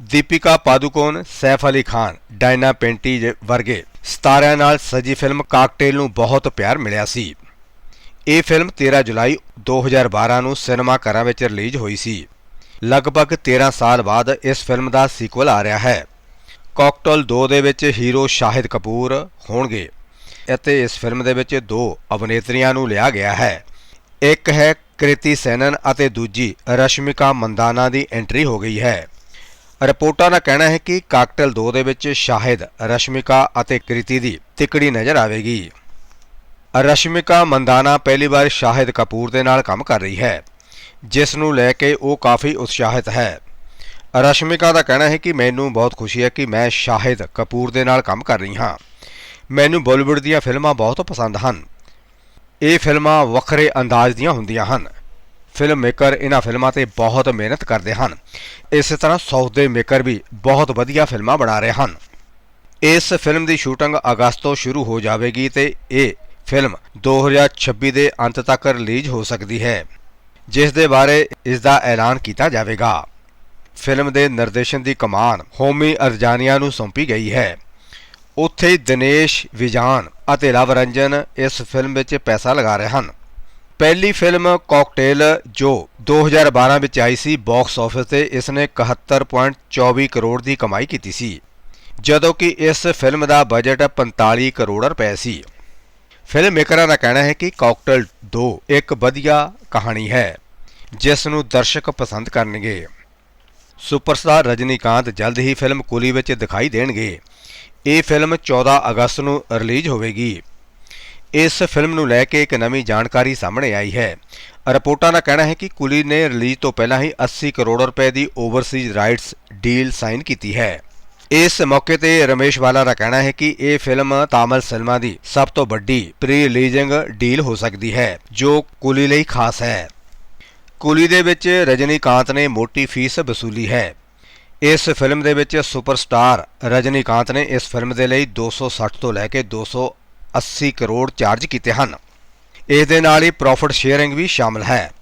ਦੀਪਿਕਾ ਪਾਦੂਕੋਨ ਸੈਫ ਅਲੀ ਖਾਨ, ਡਾਇਨਾ ਪੈਂਟੀ ਜ- ਵਰਗੇ ਸਤਾਰਿਆਂ ਨਾਲ ਸਜੀ ਫਿਲਮ ਕਾਕਟੇਲ ਨੂੰ ਬਹੁਤ ਪਿਆਰ ਮਿਲਿਆ ਸੀ। ਇਹ ਫਿਲਮ 13 ਜੁਲਾਈ 2012 ਨੂੰ ਸਿਨੇਮਾ ਘਰਾਂ ਵਿੱਚ ਰਿਲੀਜ਼ ਹੋਈ ਸੀ। ਲਗਭਗ 13 ਸਾਲ ਬਾਅਦ ਇਸ ਫਿਲਮ ਦਾ ਸੀਕਵਲ ਆ ਰਿਹਾ ਹੈ। ਕਾਕਟੇਲ 2 ਦੇ ਵਿੱਚ ਹੀਰੋ ਸ਼ਾਹਿਦ ਕਪੂਰ ਹੋਣਗੇ ਅਤੇ ਇਸ ਫਿਲਮ ਦੇ ਵਿੱਚ ਦੋ ਅਭਿਨੇਤਰੀਆਂ ਨੂੰ ਲਿਆ ਗਿਆ ਹੈ। ਇੱਕ ਹੈ ਕ੍ਰਿਤੀ ਸੈਨਨ ਅਤੇ ਦੂਜੀ ਰਸ਼ਮਿਕਾ ਮੰਦਾਨਾ ਦੀ ਐਂਟਰੀ ਹੋ ਗਈ ਹੈ। ਰਿਪੋਰਟਾਂ ਦਾ ਕਹਿਣਾ ਹੈ ਕਿ ਕਾਕਟੇਲ 2 ਦੇ ਵਿੱਚ ਸ਼ਾਹਿਦ, ਰਸ਼ਮਿਕਾ ਅਤੇ ਕ੍ਰਿਤੀ ਦੀ ਤਿਕੜੀ ਨਜ਼ਰ ਆਵੇਗੀ। ਰਸ਼ਮਿਕਾ ਮੰਦਾਨਾ ਪਹਿਲੀ ਵਾਰ ਸ਼ਾਹਿਦ ਕਪੂਰ ਦੇ ਨਾਲ ਕੰਮ ਕਰ ਰਹੀ ਹੈ, ਜਿਸ ਨੂੰ ਲੈ ਕੇ ਉਹ ਕਾਫੀ ਉਤਸ਼ਾਹਿਤ ਹੈ। ਰਸ਼ਮਿਕਾ ਦਾ ਕਹਿਣਾ ਹੈ ਕਿ ਮੈਨੂੰ ਬਹੁਤ ਖੁਸ਼ੀ ਹੈ ਕਿ ਮੈਂ ਸ਼ਾਹਿਦ ਕਪੂਰ ਦੇ ਨਾਲ ਕੰਮ ਕਰ ਰਹੀ ਹਾਂ। ਮੈਨੂੰ ਬਾਲੀਵੁੱਡ ਦੀਆਂ ਫਿਲਮਾਂ ਬਹੁਤ ਪਸੰਦ ਹਨ। ਇਹ ਫਿਲਮਾਂ ਵੱਖਰੇ ਅੰਦਾਜ਼ ਦੀਆਂ ਹੁੰਦੀਆਂ ਹਨ। ਫਿਲਮ ਮੇਕਰ ਇਹਨਾਂ ਫਿਲਮਾਂ ਤੇ ਬਹੁਤ ਮਿਹਨਤ ਕਰਦੇ ਹਨ। ਇਸੇ ਤਰ੍ਹਾਂ ਸਾਊਥ ਦੇ ਮੇਕਰ ਵੀ ਬਹੁਤ ਵਧੀਆ ਫਿਲਮਾਂ ਬਣਾ ਰਹੇ ਹਨ। ਇਸ ਫਿਲਮ ਦੀ ਸ਼ੂਟਿੰਗ ਅਗਸਤ ਤੋਂ ਸ਼ੁਰੂ ਹੋ ਜਾਵੇਗੀ ਤੇ ਇਹ ਫਿਲਮ 2026 ਦੇ ਅੰਤ ਤੱਕ ਰਿਲੀਜ਼ ਹੋ ਸਕਦੀ ਹੈ, ਜਿਸ ਦੇ ਬਾਰੇ ਇਸ ਦਾ ਐਲਾਨ ਕੀਤਾ ਜਾਵੇਗਾ। ਫਿਲਮ ਦੇ ਨਿਰਦੇਸ਼ਨ ਦੀ ਕਮਾਨ ਹੋਮੀ ਅਰਜਾਨੀਆ ਨੂੰ ਸੌਂਪੀ ਗਈ ਹੈ। ਉੱਥੇ ਹੀ ਦਿਨੇਸ਼, ਵਿਜਾਨ ਅਤੇ ਲਵ ਰੰਜਨ ਇਸ ਫਿਲਮ ਵਿੱਚ ਪੈਸਾ ਲਗਾ ਰਹੇ ਹਨ। ਪਹਿਲੀ ਫਿਲਮ ਕਾਕਟੇਲ ਜੋ 2012 ਵਿੱਚ ਆਈ ਸੀ ਬਾਕਸ ਆਫਿਸ ਤੇ ਇਸ ਨੇ 71.24 ਕਰੋੜ ਦੀ ਕਮਾਈ ਕੀਤੀ ਸੀ, ਜਦੋਂ ਕਿ ਇਸ ਫਿਲਮ ਦਾ ਬਜਟ 45 ਕਰੋੜ ਰੁਪਏ ਸੀ। ਫਿਲਮ ਮੇਕਰਾਂ ਦਾ ਕਹਿਣਾ ਹੈ ਕਿ ਕਾਕਟੇਲ 2 ਇੱਕ ਵਧੀਆ ਕਹਾਣੀ ਹੈ, ਜਿਸ ਨੂੰ ਦਰਸ਼ਕ ਪਸੰਦ ਕਰਨਗੇ। ਸੁਪਰਸਟਾਰ ਰਜਨੀਕਾਂਤ ਜਲਦ ਹੀ ਫਿਲਮ ਕੁਲੀ ਵਿੱਚ ਦਿਖਾਈ ਦੇਣਗੇ। ਇਹ ਫਿਲਮ 14 ਅਗਸਤ ਨੂੰ ਰਿਲੀਜ਼ ਹੋਵੇਗੀ। ਇਸ ਫਿਲਮ ਨੂੰ ਲੈ ਕੇ ਇੱਕ ਨਵੀਂ ਜਾਣਕਾਰੀ ਸਾਹਮਣੇ ਆਈ ਹੈ। ਰਿਪੋਰਟਾਂ ਦਾ ਕਹਿਣਾ ਹੈ ਕਿ ਕੁਲੀ ਨੇ ਰਿਲੀਜ਼ ਤੋਂ ਪਹਿਲਾਂ ਹੀ 80 ਕਰੋੜ ਰੁਪਏ ਦੀ ਓਵਰਸੀਜ਼ ਰਾਈਟਸ ਡੀਲ ਸਾਈਨ ਕੀਤੀ ਹੈ। ਇਸ ਮੌਕੇ ਤੇ ਰਮੇਸ਼ ਵਾਲਾ ਦਾ ਕਹਿਣਾ ਹੈ ਕਿ ਇਹ ਫਿਲਮ ਤਾਮਿਲ ਸਿਨੇਮਾ ਦੀ ਸਭ ਤੋਂ ਵੱਡੀ ਪ੍ਰੀ ਰਿਲੀਜ਼ਿੰਗ ਡੀਲ ਹੋ ਸਕਦੀ ਹੈ, ਜੋ ਕੁਲੀ ਲਈ ਖਾਸ ਹੈ। ਕੁਲੀ ਦੇ ਵਿੱਚ ਰਜਨੀਕਾਂਤ ਨੇ ਮੋਟੀ ਫੀਸ ਵਸੂਲੀ ਹੈ। ਇਸ ਫਿਲਮ ਦੇ ਵਿੱਚ ਸੁਪਰਸਟਾਰ ਰਜਨੀਕਾਂਤ ਨੇ ਇਸ ਫਿਲਮ ਦੇ ਲਈ 260 ਤੋਂ ਲੈ ਕੇ 80 ਕਰੋੜ ਚਾਰਜ ਕੀਤੇ ਹਨ। ਇਸ ਦੇ ਨਾਲ ਹੀ ਪ੍ਰੋਫਿਟ ਸ਼ੇਅਰਿੰਗ ਵੀ ਸ਼ਾਮਲ ਹੈ।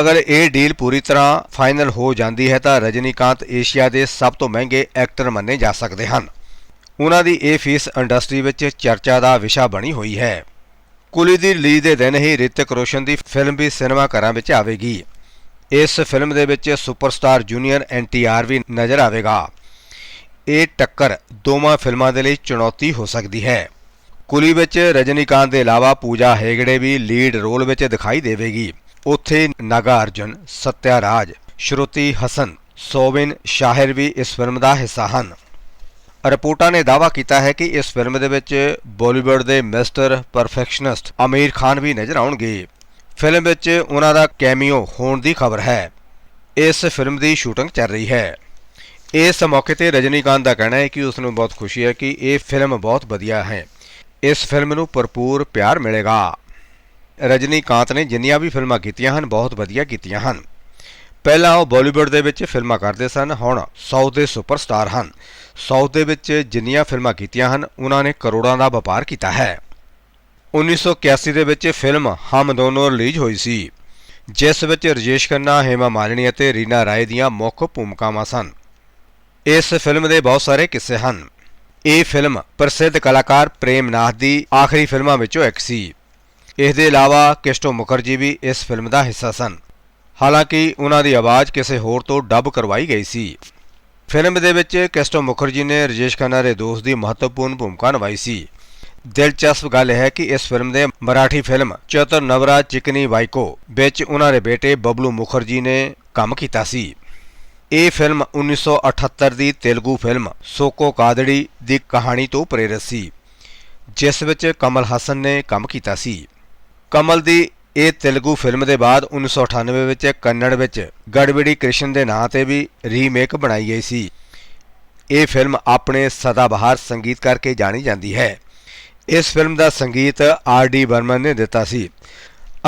ਅਗਰ ਇਹ ਡੀਲ ਪੂਰੀ ਤਰ੍ਹਾਂ ਫਾਈਨਲ ਹੋ ਜਾਂਦੀ ਹੈ ਤਾਂ ਰਜਨੀਕਾਂਤ ਏਸ਼ੀਆ ਦੇ ਸਭ ਤੋਂ ਮਹਿੰਗੇ ਐਕਟਰ ਮੰਨੇ ਜਾ ਸਕਦੇ ਹਨ। ਉਹਨਾਂ ਦੀ ਇਹ ਫੀਸ ਇੰਡਸਟਰੀ ਵਿੱਚ ਚਰਚਾ ਦਾ ਵਿਸ਼ਾ ਬਣੀ ਹੋਈ ਹੈ। ਕੁਲੀ ਦੀ ਰਿਲੀਜ਼ ਦੇ ਦਿਨ ਹੀ ਰਿਤਿਕ ਰੋਸ਼ਨ ਦੀ ਫਿਲਮ ਵੀ ਸਿਨੇਮਾ ਘਰਾਂ ਵਿੱਚ ਆਵੇਗੀ। ਇਸ ਫਿਲਮ ਦੇ ਵਿੱਚ ਸੁਪਰਸਟਾਰ ਜੂਨੀਅਰ ਐਨਟੀਆਰ ਵੀ ਨਜ਼ਰ ਆਵੇਗਾ। ਇਹ ਟੱਕਰ ਦੋਵਾਂ ਫਿਲਮਾਂ ਦੇ ਲਈ ਚੁਣੌਤੀ ਹੋ ਸਕਦੀ ਹੈ। ਕੁਲੀ ਵਿੱਚ ਰਜਨੀਕਾਂਤ ਦੇ ਇਲਾਵਾ ਪੂਜਾ ਹੇਗੜੇ ਵੀ ਲੀਡ ਰੋਲ ਵਿੱਚ ਦਿਖਾਈ ਦੇਵੇਗੀ। ਉੱਥੇ ਨਾਗਾ ਅਰਜੁਨ, ਸਤਿਆ ਰਾਜ ਸ਼ਰੁਤੀ ਹਸਨ ਸੋਵਿਨ ਸ਼ਾਹਿਰ ਵੀ ਇਸ ਫਿਲਮ ਦਾ ਹਿੱਸਾ ਹਨ। ਰਿਪੋਰਟਾਂ ਨੇ ਦਾਅਵਾ ਕੀਤਾ ਹੈ ਕਿ ਇਸ ਫਿਲਮ ਦੇ ਵਿੱਚ ਬਾਲੀਵੁੱਡ ਦੇ ਮਿਸਟਰ ਪਰਫੈਕਸ਼ਨਿਸਟ ਆਮੀਰ ਖਾਨ ਵੀ ਨਜ਼ਰ ਆਉਣਗੇ। ਫਿਲਮ ਵਿੱਚ ਉਹਨਾਂ ਦਾ ਕੈਮੀਓ ਹੋਣ ਦੀ ਖਬਰ ਹੈ। ਇਸ ਫਿਲਮ ਦੀ ਸ਼ੂਟਿੰਗ ਚੱਲ ਰਹੀ ਹੈ। ਇਸ ਮੌਕੇ ਤੇ ਰਜਨੀਕਾਂਤ ਦਾ ਕਹਿਣਾ ਹੈ ਕਿ ਉਸ ਨੂੰ ਬਹੁਤ ਖੁਸ਼ੀ ਹੈ ਕਿ ਇਹ ਫਿਲਮ ਬਹੁਤ ਵਧੀਆ ਹੈ। ਇਸ ਫਿਲਮ ਨੂੰ ਭਰਪੂਰ ਪਿਆਰ ਮਿਲੇਗਾ। ਰਜਨੀਕਾਂਤ ਨੇ ਜਿੰਨੀਆਂ ਵੀ ਫਿਲਮਾਂ ਕੀਤੀਆਂ ਹਨ, ਬਹੁਤ ਵਧੀਆ ਕੀਤੀਆਂ ਹਨ। ਪਹਿਲਾਂ ਉਹ ਬਾਲੀਵੁੱਡ ਦੇ ਵਿੱਚ ਫਿਲਮਾਂ ਕਰਦੇ ਸਨ, ਹੁਣ ਸਾਊਥ ਦੇ ਸੁਪਰਸਟਾਰ ਹਨ। ਸਾਊਥ ਦੇ ਵਿੱਚ ਜਿੰਨੀਆਂ ਫਿਲਮਾਂ ਕੀਤੀਆਂ ਹਨ, ਉਹਨਾਂ ਨੇ ਕਰੋੜਾਂ ਦਾ ਵਪਾਰ ਕੀਤਾ ਹੈ। 1981 ਦੇ ਵਿੱਚ ਫਿਲਮ ਹਮ ਦੋਨੋਂ ਰਿਲੀਜ਼ ਹੋਈ ਸੀ, ਜਿਸ ਵਿੱਚ ਰਜੇਸ਼ ਖੰਨਾ, ਹੇਮਾ ਮਾਲਿਨੀ ਅਤੇ ਰੀਨਾ ਰਾਏ ਦੀਆਂ ਮੁੱਖ ਭੂਮਿਕਾਵਾਂ ਸਨ। ਇਸ ਫਿਲਮ ਦੇ ਬਹੁਤ ਸਾਰੇ ਕਿੱਸੇ ਹਨ। ਇਹ ਫਿਲਮ ਪ੍ਰਸਿੱਧ ਕਲਾਕਾਰ ਪ੍ਰੇਮ ਨਾਥ ਦੀ ਆਖਰੀ ਫਿਲਮਾਂ ਵਿੱਚੋਂ ਇੱਕ ਸੀ। ਇਸ ਦੇ ਇਲਾਵਾ ਕਿਸ਼ਟੋ ਮੁਖਰਜੀ ਵੀ ਇਸ ਫਿਲਮ ਦਾ ਹਿੱਸਾ ਸਨ। ਹਾਲਾਂਕਿ ਉਹਨਾਂ ਦੀ ਆਵਾਜ਼ ਕਿਸੇ ਹੋਰ ਤੋਂ ਡੱਬ ਕਰਵਾਈ ਗਈ ਸੀ। ਫਿਲਮ ਦੇ ਵਿੱਚ ਕਿਸ਼ਟੋ ਮੁਖਰਜੀ ਨੇ ਰਜੇਸ਼ ਖੰਨਾ ਦੇ ਦੋਸਤ ਦੀ ਮਹੱਤਵਪੂਰਨ ਭੂਮਿਕਾ ਨਿਭਾਈ ਸੀ। ਦਿਲਚਸਪ ਗੱਲ ਹੈ ਕਿ ਇਸ ਫਿਲਮ ਦੇ ਮਰਾਠੀ ਫਿਲਮ ਚਤੁਰ ਨਵਰਾ ਚਿਕਨੀ ਵਾਈਕੋ ਵਿੱਚ ਉਹਨਾਂ ਦੇ ਬੇਟੇ ਬਬਲੂ ਮੁਖਰਜੀ ਨੇ ਕੰਮ ਕੀਤਾ ਸੀ। ਇਹ ਫਿਲਮ 1978 ਦੀ ਤੇਲਗੂ ਫਿਲਮ ਸੋਕੋ ਕਾਦੜੀ ਦੀ ਕਹਾਣੀ ਤੋਂ ਪ੍ਰੇਰਿਤ ਸੀ, ਜਿਸ ਵਿੱਚ ਕਮਲ ਹਸਨ ਨੇ ਕੰਮ ਕੀਤਾ ਸੀ। ਕਮਲ ਦੀ ਇਹ ਤੇਲਗੂ ਫਿਲਮ ਦੇ ਬਾਅਦ 1998 ਵਿੱਚ ਕੰਨੜ ਵਿੱਚ ਗੜਬੜੀ ਕ੍ਰਿਸ਼ਨ ਦੇ ਨਾਂ ਤੇ ਵੀ ਰੀਮੇਕ ਬਣਾਈ ਗਈ ਸੀ। ਇਹ ਫਿਲਮ ਆਪਣੇ ਸਦਾਬਹਾਰ ਸੰਗੀਤ ਕਰਕੇ ਜਾਣੀ ਜਾਂਦੀ ਹੈ। ਇਸ ਫਿਲਮ ਦਾ ਸੰਗੀਤ ਆਰ ਡੀ ਬਰਮਨ ਨੇ ਦਿੱਤਾ ਸੀ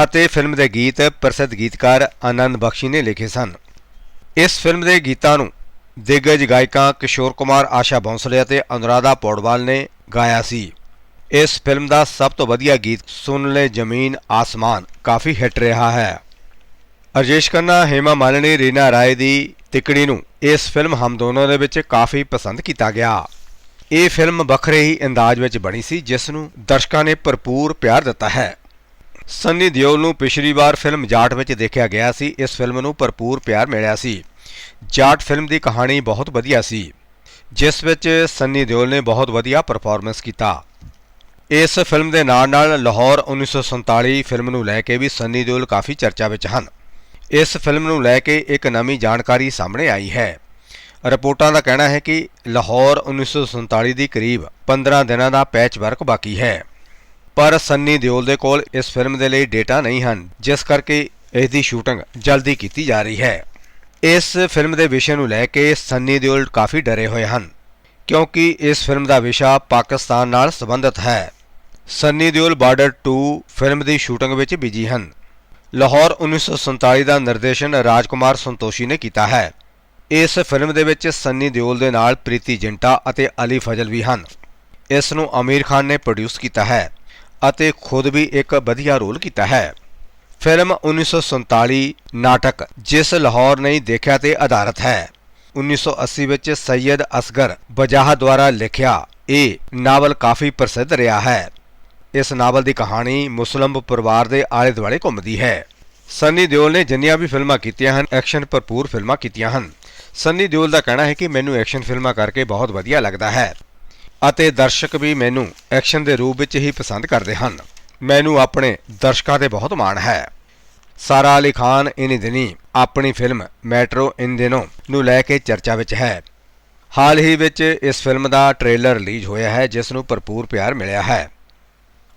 ਅਤੇ ਫਿਲਮ ਦੇ ਗੀਤ ਪ੍ਰਸਿੱਧ ਗੀਤਕਾਰ ਆਨੰਦ ਬਖਸ਼ੀ ਨੇ ਲਿਖੇ ਸਨ। ਇਸ ਫਿਲਮ ਦੇ ਗੀਤਾਂ ਨੂੰ ਦਿੱਗਜ ਗਾਇਕਾਂ ਕਿਸ਼ੋਰ ਕੁਮਾਰ, ਆਸ਼ਾ ਬੌਂਸਲੇ ਅਤੇ ਅਨੁਰਾਧਾ ਪੌਡਵਾਲ ਨੇ ਗਾਇਆ ਸੀ। ਇਸ ਫਿਲਮ ਦਾ ਸਭ ਤੋਂ ਵਧੀਆ ਗੀਤ ਸੁਣ ਲੈ ਜ਼ਮੀਨ, ਆਸਮਾਨ ਕਾਫੀ ਹਿੱਟ ਰਿਹਾ ਹੈ। ਅਰਜੇਸ਼ ਖੰਨਾ, ਹੇਮਾ ਮਾਲਿਨੀ, ਰੀਨਾ ਰਾਏ ਦੀ ਤਿਕੜੀ ਨੂੰ ਇਸ ਫਿਲਮ ਹਮਦੋਨੋਂ ਦੇ ਵਿੱਚ ਕਾਫੀ ਪਸੰਦ ਕੀਤਾ ਗਿਆ। ਇਹ ਫਿਲਮ ਵੱਖਰੇ ਹੀ ਅੰਦਾਜ਼ ਵਿੱਚ ਬਣੀ ਸੀ, ਜਿਸ ਨੂੰ ਦਰਸ਼ਕਾਂ ਨੇ ਭਰਪੂਰ ਪਿਆਰ ਦਿੱਤਾ ਹੈ। ਸੰਨੀ ਦਿਓਲ ਨੂੰ ਪਿਛਲੀ ਵਾਰ ਫਿਲਮ ਜਾਟ ਵਿੱਚ ਦੇਖਿਆ ਗਿਆ ਸੀ, ਇਸ ਫਿਲਮ ਨੂੰ ਭਰਪੂਰ ਪਿਆਰ ਮਿਲਿਆ ਸੀ। ਜਾਟ ਫਿਲਮ ਦੀ ਕਹਾਣੀ ਬਹੁਤ ਵਧੀਆ ਸੀ, ਜਿਸ ਵਿੱਚ ਸੰਨੀ ਦਿਓਲ ਨੇ ਬਹੁਤ ਵਧੀਆ ਪਰਫਾਰਮੈਂਸ ਕੀਤਾ। ਇਸ ਫਿਲਮ ਦੇ ਨਾਲ ਨਾਲ ਲਾਹੌਰ 1947 ਫਿਲਮ ਨੂੰ ਲੈ ਕੇ ਵੀ ਸੰਨੀ ਦਿਓਲ ਕਾਫੀ ਚਰਚਾ ਵਿੱਚ ਹਨ। ਇਸ ਫਿਲਮ ਨੂੰ ਲੈ ਕੇ ਇੱਕ ਨਵੀਂ ਜਾਣਕਾਰੀ ਸਾਹਮਣੇ ਆਈ ਹੈ। ਰਿਪੋਰਟਾਂ ਦਾ ਕਹਿਣਾ ਹੈ ਕਿ ਲਾਹੌਰ 1947 ਦੀ ਕਰੀਬ 15 ਦਿਨਾਂ ਦਾ ਪੈਚ ਵਰਕ ਬਾਕੀ ਹੈ। ਪਰ ਸੰਨੀ ਦਿਓਲ ਦੇ ਕੋਲ ਇਸ ਫਿਲਮ ਦੇ ਲਈ ਡੇਟਾ ਨਹੀਂ ਹਨ, ਜਿਸ ਕਰਕੇ ਇਸ ਦੀ ਸ਼ੂਟਿੰਗ ਜਲਦੀ ਕੀਤੀ ਜਾ ਰਹੀ ਹੈ। ਇਸ ਫਿਲਮ ਦੇ ਵਿਸ਼ੇ ਨੂੰ ਲੈ ਕੇ ਸੰਨੀ ਦਿਓਲ ਕਾਫੀ ਡਰੇ ਹੋਏ ਹਨ, ਕਿਉਂਕਿ ਇਸ ਫਿਲਮ ਦਾ ਵਿਸ਼ਾ ਪਾਕਿਸਤਾਨ ਨਾਲ ਸੰਬੰਧਿਤ ਹੈ। ਸੰਨੀ ਦਿਓਲ ਬਾਰਡਰ 2 ਫਿਲਮ ਦੀ ਸ਼ੂਟਿੰਗ ਵਿੱਚ ਬਿਜ਼ੀ ਹਨ। ਲਾਹੌਰ 1947 ਦਾ ਨਿਰਦੇਸ਼ਨ ਰਾਜਕੁਮਾਰ ਸੰਤੋਸ਼ੀ ਨੇ ਕੀਤਾ ਹੈ। ਇਸ ਫਿਲਮ ਦੇ ਵਿੱਚ ਸੰਨੀ ਦਿਓਲ ਦੇ ਨਾਲ ਪ੍ਰੀਤੀ ਜਿੰਟਾ ਅਤੇ ਅਲੀ ਫਜ਼ਲ ਵੀ ਹਨ। ਇਸ ਨੂੰ ਆਮੀਰ ਖਾਨ ਨੇ ਪ੍ਰੋਡਿਊਸ ਕੀਤਾ ਹੈ ਅਤੇ ਖੁਦ ਵੀ ਇੱਕ ਵਧੀਆ ਰੋਲ ਕੀਤਾ ਹੈ। ਫਿਲਮ 1947 ਨਾਟਕ, ਜਿਸ ਲਾਹੌਰ ਨਹੀਂ ਦੇਖਿਆ ਤੇ ਆਧਾਰਿਤ ਹੈ। 1980 ਵਿੱਚ ਸੈਯਦ ਅਸਗਰ ਬਜਾਹ ਦੁਆਰਾ ਲਿਖਿਆ ਇਹ ਨਾਵਲ ਕਾਫੀ ਪ੍ਰਸਿੱਧ ਰਿਹਾ ਹੈ। ਇਸ ਨਾਵਲ ਦੀ ਕਹਾਣੀ ਮੁਸਲਮ ਪਰਿਵਾਰ ਦੇ ਆਲੇ ਦੁਆਲੇ ਘੁੰਮਦੀ ਹੈ। ਸੰਨੀ ਦਿਓਲ ਨੇ ਜਿੰਨੀਆਂ ਵੀ ਫਿਲਮਾਂ ਕੀਤੀਆਂ ਹਨ ਐਕਸ਼ਨ ਭਰਪੂਰ ਫਿਲਮਾਂ ਕੀਤੀਆਂ ਹਨ। ਸੰਨੀ ਦਿਓਲ ਦਾ ਕਹਿਣਾ ਹੈ ਕਿ ਮੈਨੂੰ ਐਕਸ਼ਨ ਫਿਲਮਾਂ ਕਰਕੇ ਬਹੁਤ ਵਧੀਆ ਲੱਗਦਾ ਹੈ। ਅਤੇ ਦਰਸ਼ਕ ਵੀ ਮੈਨੂੰ ਐਕਸ਼ਨ ਦੇ ਰੂਪ ਵਿੱਚ ਹੀ ਪਸੰਦ ਕਰਦੇ ਹਨ। ਮੈਨੂੰ ਆਪਣੇ ਦਰਸ਼ਕਾਂ ਤੇ ਬਹੁਤ ਮਾਣ ਹੈ। ਸਾਰਾ ਅਲੀ ਖਾਨ ਇਨ ਦਿਨੀ ਆਪਣੀ ਫਿਲਮ ਮੈਟਰੋ ਇਨ ਦਿਨੋ ਨੂੰ ਲੈ ਕੇ ਚਰਚਾ ਵਿੱਚ ਹੈ। ਹਾਲ ਹੀ ਵਿੱਚ ਇਸ ਫਿਲਮ ਦਾ ਟ੍ਰੇਲਰ ਰਿਲੀਜ਼ ਹੋਇਆ ਹੈ, ਜਿਸ ਨੂੰ ਭਰਪੂਰ ਪਿਆਰ ਮਿਲਿਆ ਹੈ।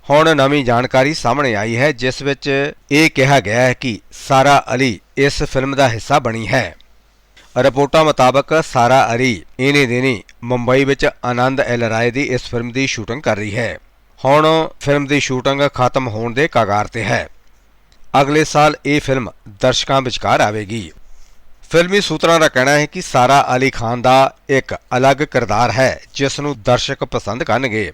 ਹੁਣ ਨਵੀਂ ਜਾਣਕਾਰੀ ਸਾਹਮਣੇ ਆਈ ਹੈ, ਜਿਸ ਵਿੱਚ ਇਹ ਕਿਹਾ ਗਿਆ ਹੈ ਕਿ ਸਾਰਾ ਅਲੀ ਇਸ ਫਿਲਮ ਦਾ ਹਿੱਸਾ ਬਣੀ ਹੈ। ਰਿਪੋਰਟਾਂ ਮੁਤਾਬਕ ਸਾਰਾ ਅਲੀ ਇਨੀ ਦਿਨੀ ਮੁੰਬਈ ਵਿੱਚ ਆਨੰਦ ਐਲ ਰਾਏ ਦੀ ਇਸ ਫਿਲਮ ਦੀ ਸ਼ੂਟਿੰਗ ਕਰ ਰਹੀ ਹੈ। ਹੁਣ ਫਿਲਮ ਦੀ ਸ਼ੂਟਿੰਗ ਖਤਮ ਹੋਣ ਦੇ ਕਗਾਰ ਤੇ ਹੈ। ਅਗਲੇ ਸਾਲ ਇਹ ਫਿਲਮ ਦਰਸ਼ਕਾਂ ਵਿਚਕਾਰ ਆਵੇਗੀ। ਫਿਲਮੀ ਸੂਤਰਾਂ ਦਾ ਕਹਿਣਾ ਹੈ ਕਿ ਸਾਰਾ ਅਲੀ ਖਾਨ ਦਾ ਇੱਕ ਅਲੱਗ ਕਿਰਦਾਰ ਹੈ, ਜਿਸ ਨੂੰ ਦਰਸ਼ਕ ਪਸੰਦ ਕਰਨਗੇ।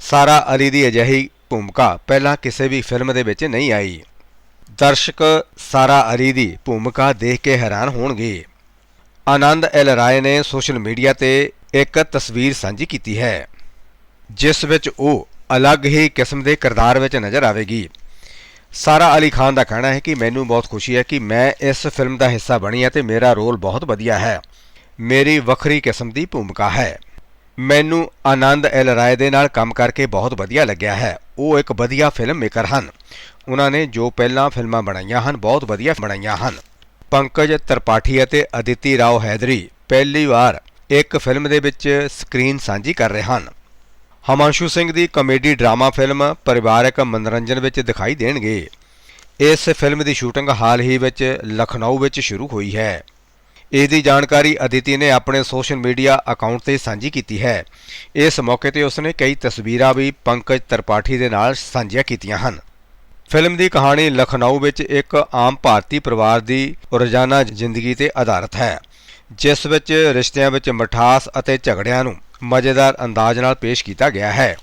ਸਾਰਾ ਅਲੀ ਦੀ ਅਜਿਹੀ ਭੂਮਿਕਾ ਪਹਿਲਾਂ ਕਿਸੇ ਵੀ ਫਿਲਮ ਦੇ ਵਿੱਚ ਨਹੀਂ ਆਈ। ਦਰਸ਼ਕ ਸਾਰਾ ਅਲੀ ਦੀ ਭੂਮਿਕਾ ਦੇਖ ਕੇ ਹੈਰਾਨ ਹੋਣਗੇ। ਆਨੰਦ ਐਲ ਰਾਏ ਨੇ ਸੋਸ਼ਲ ਮੀਡੀਆ ਤੇ ਇੱਕ ਤਸਵੀਰ ਸਾਂਝੀ ਕੀਤੀ ਹੈ, ਜਿਸ ਵਿੱਚ ਉਹ ਅਲੱਗ ਹੀ ਕਿਸਮ ਦੇ ਕਿਰਦਾਰ ਵਿੱਚ ਨਜ਼ਰ ਆਵੇਗੀ। ਸਾਰਾ ਅਲੀ ਖਾਨ ਦਾ ਕਹਿਣਾ ਹੈ ਕਿ ਮੈਨੂੰ ਬਹੁਤ ਖੁਸ਼ੀ ਹੈ ਕਿ ਮੈਂ ਇਸ ਫਿਲਮ ਦਾ ਹਿੱਸਾ ਬਣੀ ਹਾਂ ਤੇ ਮੇਰਾ ਰੋਲ ਬਹੁਤ ਵਧੀਆ ਹੈ। ਮੇਰੀ ਵੱਖਰੀ ਕਿਸਮ ਦੀ ਭੂਮਿਕਾ ਹੈ। ਮੈਨੂੰ ਆਨੰਦ ਐਲ ਰਾਏ ਦੇ ਨਾਲ ਕੰਮ ਕਰਕੇ ਬਹੁਤ ਵਧੀਆ ਲੱਗਿਆ ਹੈ। ਉਹ ਇੱਕ ਵਧੀਆ ਫਿਲਮ ਮੇਕਰ ਹਨ। ਉਹਨਾਂ ਨੇ ਜੋ ਪਹਿਲਾਂ ਫਿਲਮਾਂ ਬਣਾਈਆਂ ਹਨ, ਬਹੁਤ ਵਧੀਆ ਬਣਾਈਆਂ ਹਨ। ਪੰਕਜ ਤ੍ਰਿਪਾਠੀ ਅਤੇ ਅਦਿਤੀ ਰਾਓ ਹੈਦਰੀ ਪਹਿਲੀ ਵਾਰ ਇੱਕ ਫਿਲਮ ਦੇ ਵਿੱਚ ਸਕਰੀਨ ਸਾਂਝੀ ਕਰ ਰਹੇ ਹਨ। ਹਮਾਂਸ਼ੂ ਸਿੰਘ ਦੀ ਕਾਮੇਡੀ ਡਰਾਮਾ ਫਿਲਮ ਪਰਿਵਾਰਕ ਮਨੋਰੰਜਨ ਵਿੱਚ ਦਿਖਾਈ ਦੇਣਗੇ। ਇਸ ਫਿਲਮ ਦੀ ਸ਼ੂਟਿੰਗ ਹਾਲ ਹੀ ਵਿੱਚ ਲਖਨਊ ਵਿੱਚ ਸ਼ੁਰੂ ਹੋਈ ਹੈ। ਇਸ ਦੀ ਜਾਣਕਾਰੀ ਅਦਿਤੀ ਨੇ ਆਪਣੇ ਸੋਸ਼ਲ ਮੀਡੀਆ ਅਕਾਊਂਟ ਤੇ ਸਾਂਝੀ ਕੀਤੀ ਹੈ। ਇਸ ਮੌਕੇ ਤੇ ਉਸਨੇ ਕਈ ਤਸਵੀਰਾਂ ਵੀ ਪੰਕਜ ਤ੍ਰਿਪਾਠੀ ਦੇ ਨਾਲ ਸਾਂਝੀਆਂ ਕੀਤੀਆਂ ਹਨ। ਫਿਲਮ ਦੀ ਕਹਾਣੀ ਲਖਨਊ ਵਿੱਚ ਇੱਕ ਆਮ ਭਾਰਤੀ ਪਰਿਵਾਰ ਦੀ ਰੋਜ਼ਾਨਾ ਜ਼ਿੰਦਗੀ ਤੇ ਆਧਾਰਿਤ ਹੈ, ਜਿਸ ਵਿੱਚ ਰਿਸ਼ਤਿਆਂ ਵਿੱਚ ਮਠਾਸ ਅਤੇ ਝਗੜਿਆਂ ਨੂੰ ਮਜ਼ੇਦਾਰ ਅੰਦਾਜ਼ ਨਾਲ ਪੇਸ਼ ਕੀਤਾ ਗਿਆ ਹੈ।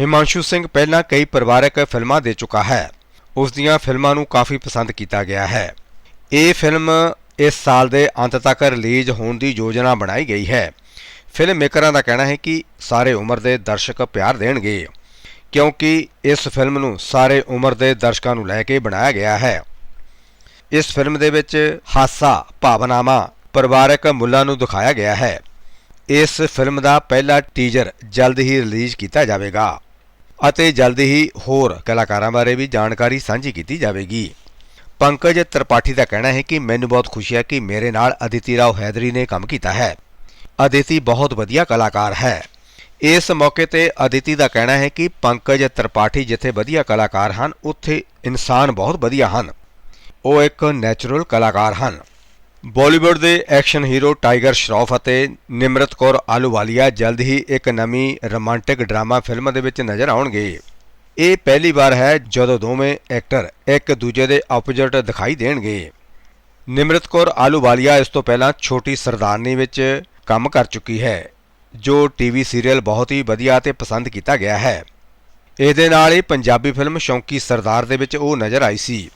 ਹਿਮਾਂਸ਼ੂ ਸਿੰਘ ਪਹਿਲਾਂ ਕਈ ਪਰਿਵਾਰਕ ਫਿਲਮਾਂ ਦੇ ਚੁੱਕਾ ਹੈ। ਉਸ ਦੀਆਂ ਫਿਲਮਾਂ ਨੂੰ ਕਾਫੀ ਪਸੰਦ ਕੀਤਾ ਗਿਆ ਹੈ। ਇਹ ਫਿਲਮ ਇਸ ਸਾਲ ਦੇ ਅੰਤ ਤੱਕ ਰਿਲੀਜ਼ ਹੋਣ ਦੀ ਯੋਜਨਾ ਬਣਾਈ ਗਈ ਹੈ। ਫਿਲਮ ਮੇਕਰਾਂ ਦਾ ਕਹਿਣਾ ਹੈ ਕਿ ਸਾਰੇ ਉਮਰ ਦੇ ਦਰਸ਼ਕ ਪਿਆਰ ਦੇਣਗੇ। ਕਿਉਂਕਿ ਇਸ ਫਿਲਮ ਨੂੰ ਸਾਰੇ ਉਮਰ ਦੇ ਦਰਸ਼ਕਾਂ ਨੂੰ ਲੈ ਕੇ ਬਣਾਇਆ ਗਿਆ ਹੈ। ਇਸ ਫਿਲਮ ਦੇ ਵਿੱਚ ਹਾਸਾ, ਭਾਵਨਾਵਾਂ, ਪਰਿਵਾਰਕ ਮੁੱਲਾਂ ਨੂੰ ਦਿਖਾਇਆ ਗਿਆ ਹੈ। ਇਸ ਫਿਲਮ ਦਾ ਪਹਿਲਾ ਟੀਜ਼ਰ ਜਲਦ ਹੀ ਰਿਲੀਜ਼ ਕੀਤਾ ਜਾਵੇਗਾ ਅਤੇ ਜਲਦ ਹੀ ਹੋਰ ਕਲਾਕਾਰਾਂ ਬਾਰੇ ਵੀ ਜਾਣਕਾਰੀ ਸਾਂਝੀ ਕੀਤੀ ਜਾਵੇਗੀ। ਪੰਕਜ ਤ੍ਰਿਪਾਠੀ ਦਾ ਕਹਿਣਾ ਹੈ ਕਿ ਮੈਨੂੰ ਬਹੁਤ ਖੁਸ਼ੀ ਹੈ ਕਿ ਮੇਰੇ ਨਾਲ ਅਦਿਤੀ ਰਾਓ ਹੈਦਰੀ ਨੇ ਕੰਮ ਕੀਤਾ ਹੈ। ਅਦਿਤੀ ਬਹੁਤ ਵਧੀਆ ਕਲਾਕਾਰ ਹੈ। ਇਸ ਮੌਕੇ ਤੇ ਅਦਿਤੀ ਦਾ ਕਹਿਣਾ ਹੈ ਕਿ ਪੰਕਜ ਤ੍ਰਿਪਾਠੀ ਜਿੱਥੇ ਵਧੀਆ ਕਲਾਕਾਰ ਹਨ, ਉੱਥੇ ਇਨਸਾਨ ਬਹੁਤ ਵਧੀਆ ਹਨ। ਉਹ ਇੱਕ ਨੈਚੁਰਲ ਕਲਾਕਾਰ ਹਨ। ਬਾਲੀਵੁੱਡ ਦੇ ਐਕਸ਼ਨ ਹੀਰੋ ਟਾਈਗਰ ਸ਼ਰੋਫ ਅਤੇ ਨਿਮਰਤ ਕੌਰ ਆਲੂਵਾਲੀਆ ਜਲਦ ਹੀ ਇੱਕ ਨਵੀਂ ਰੋਮਾਂਟਿਕ ਡਰਾਮਾ ਫਿਲਮ ਦੇ ਵਿੱਚ ਨਜ਼ਰ ਆਉਣਗੇ। ਇਹ ਪਹਿਲੀ ਵਾਰ ਹੈ ਜਦੋਂ ਦੋਵੇਂ ਐਕਟਰ ਇੱਕ ਦੂਜੇ ਦੇ ਆਪੋਜ਼ਿਟ ਦਿਖਾਈ ਦੇਣਗੇ। ਨਿਮਰਤ ਕੌਰ ਆਲੂਵਾਲੀਆ ਇਸ ਤੋਂ ਪਹਿਲਾਂ ਛੋਟੀ ਸਰਦਾਰਨੀ ਵਿੱਚ ਕੰਮ ਕਰ ਚੁੱਕੀ ਹੈ। ਜੋ ਟੀਵੀ ਸੀਰੀਅਲ ਬਹੁਤ ਹੀ ਵਧੀਆ ਅਤੇ ਪਸੰਦ ਕੀਤਾ ਗਿਆ ਹੈ। ਇਹਦੇ ਨਾਲ ਹੀ ਪੰਜਾਬੀ ਫਿਲਮ ਸ਼ੌਂਕੀ ਸਰਦਾਰ ਦੇ ਵਿੱਚ ਉਹ ਨਜ਼ਰ ਆਈ ਸੀ।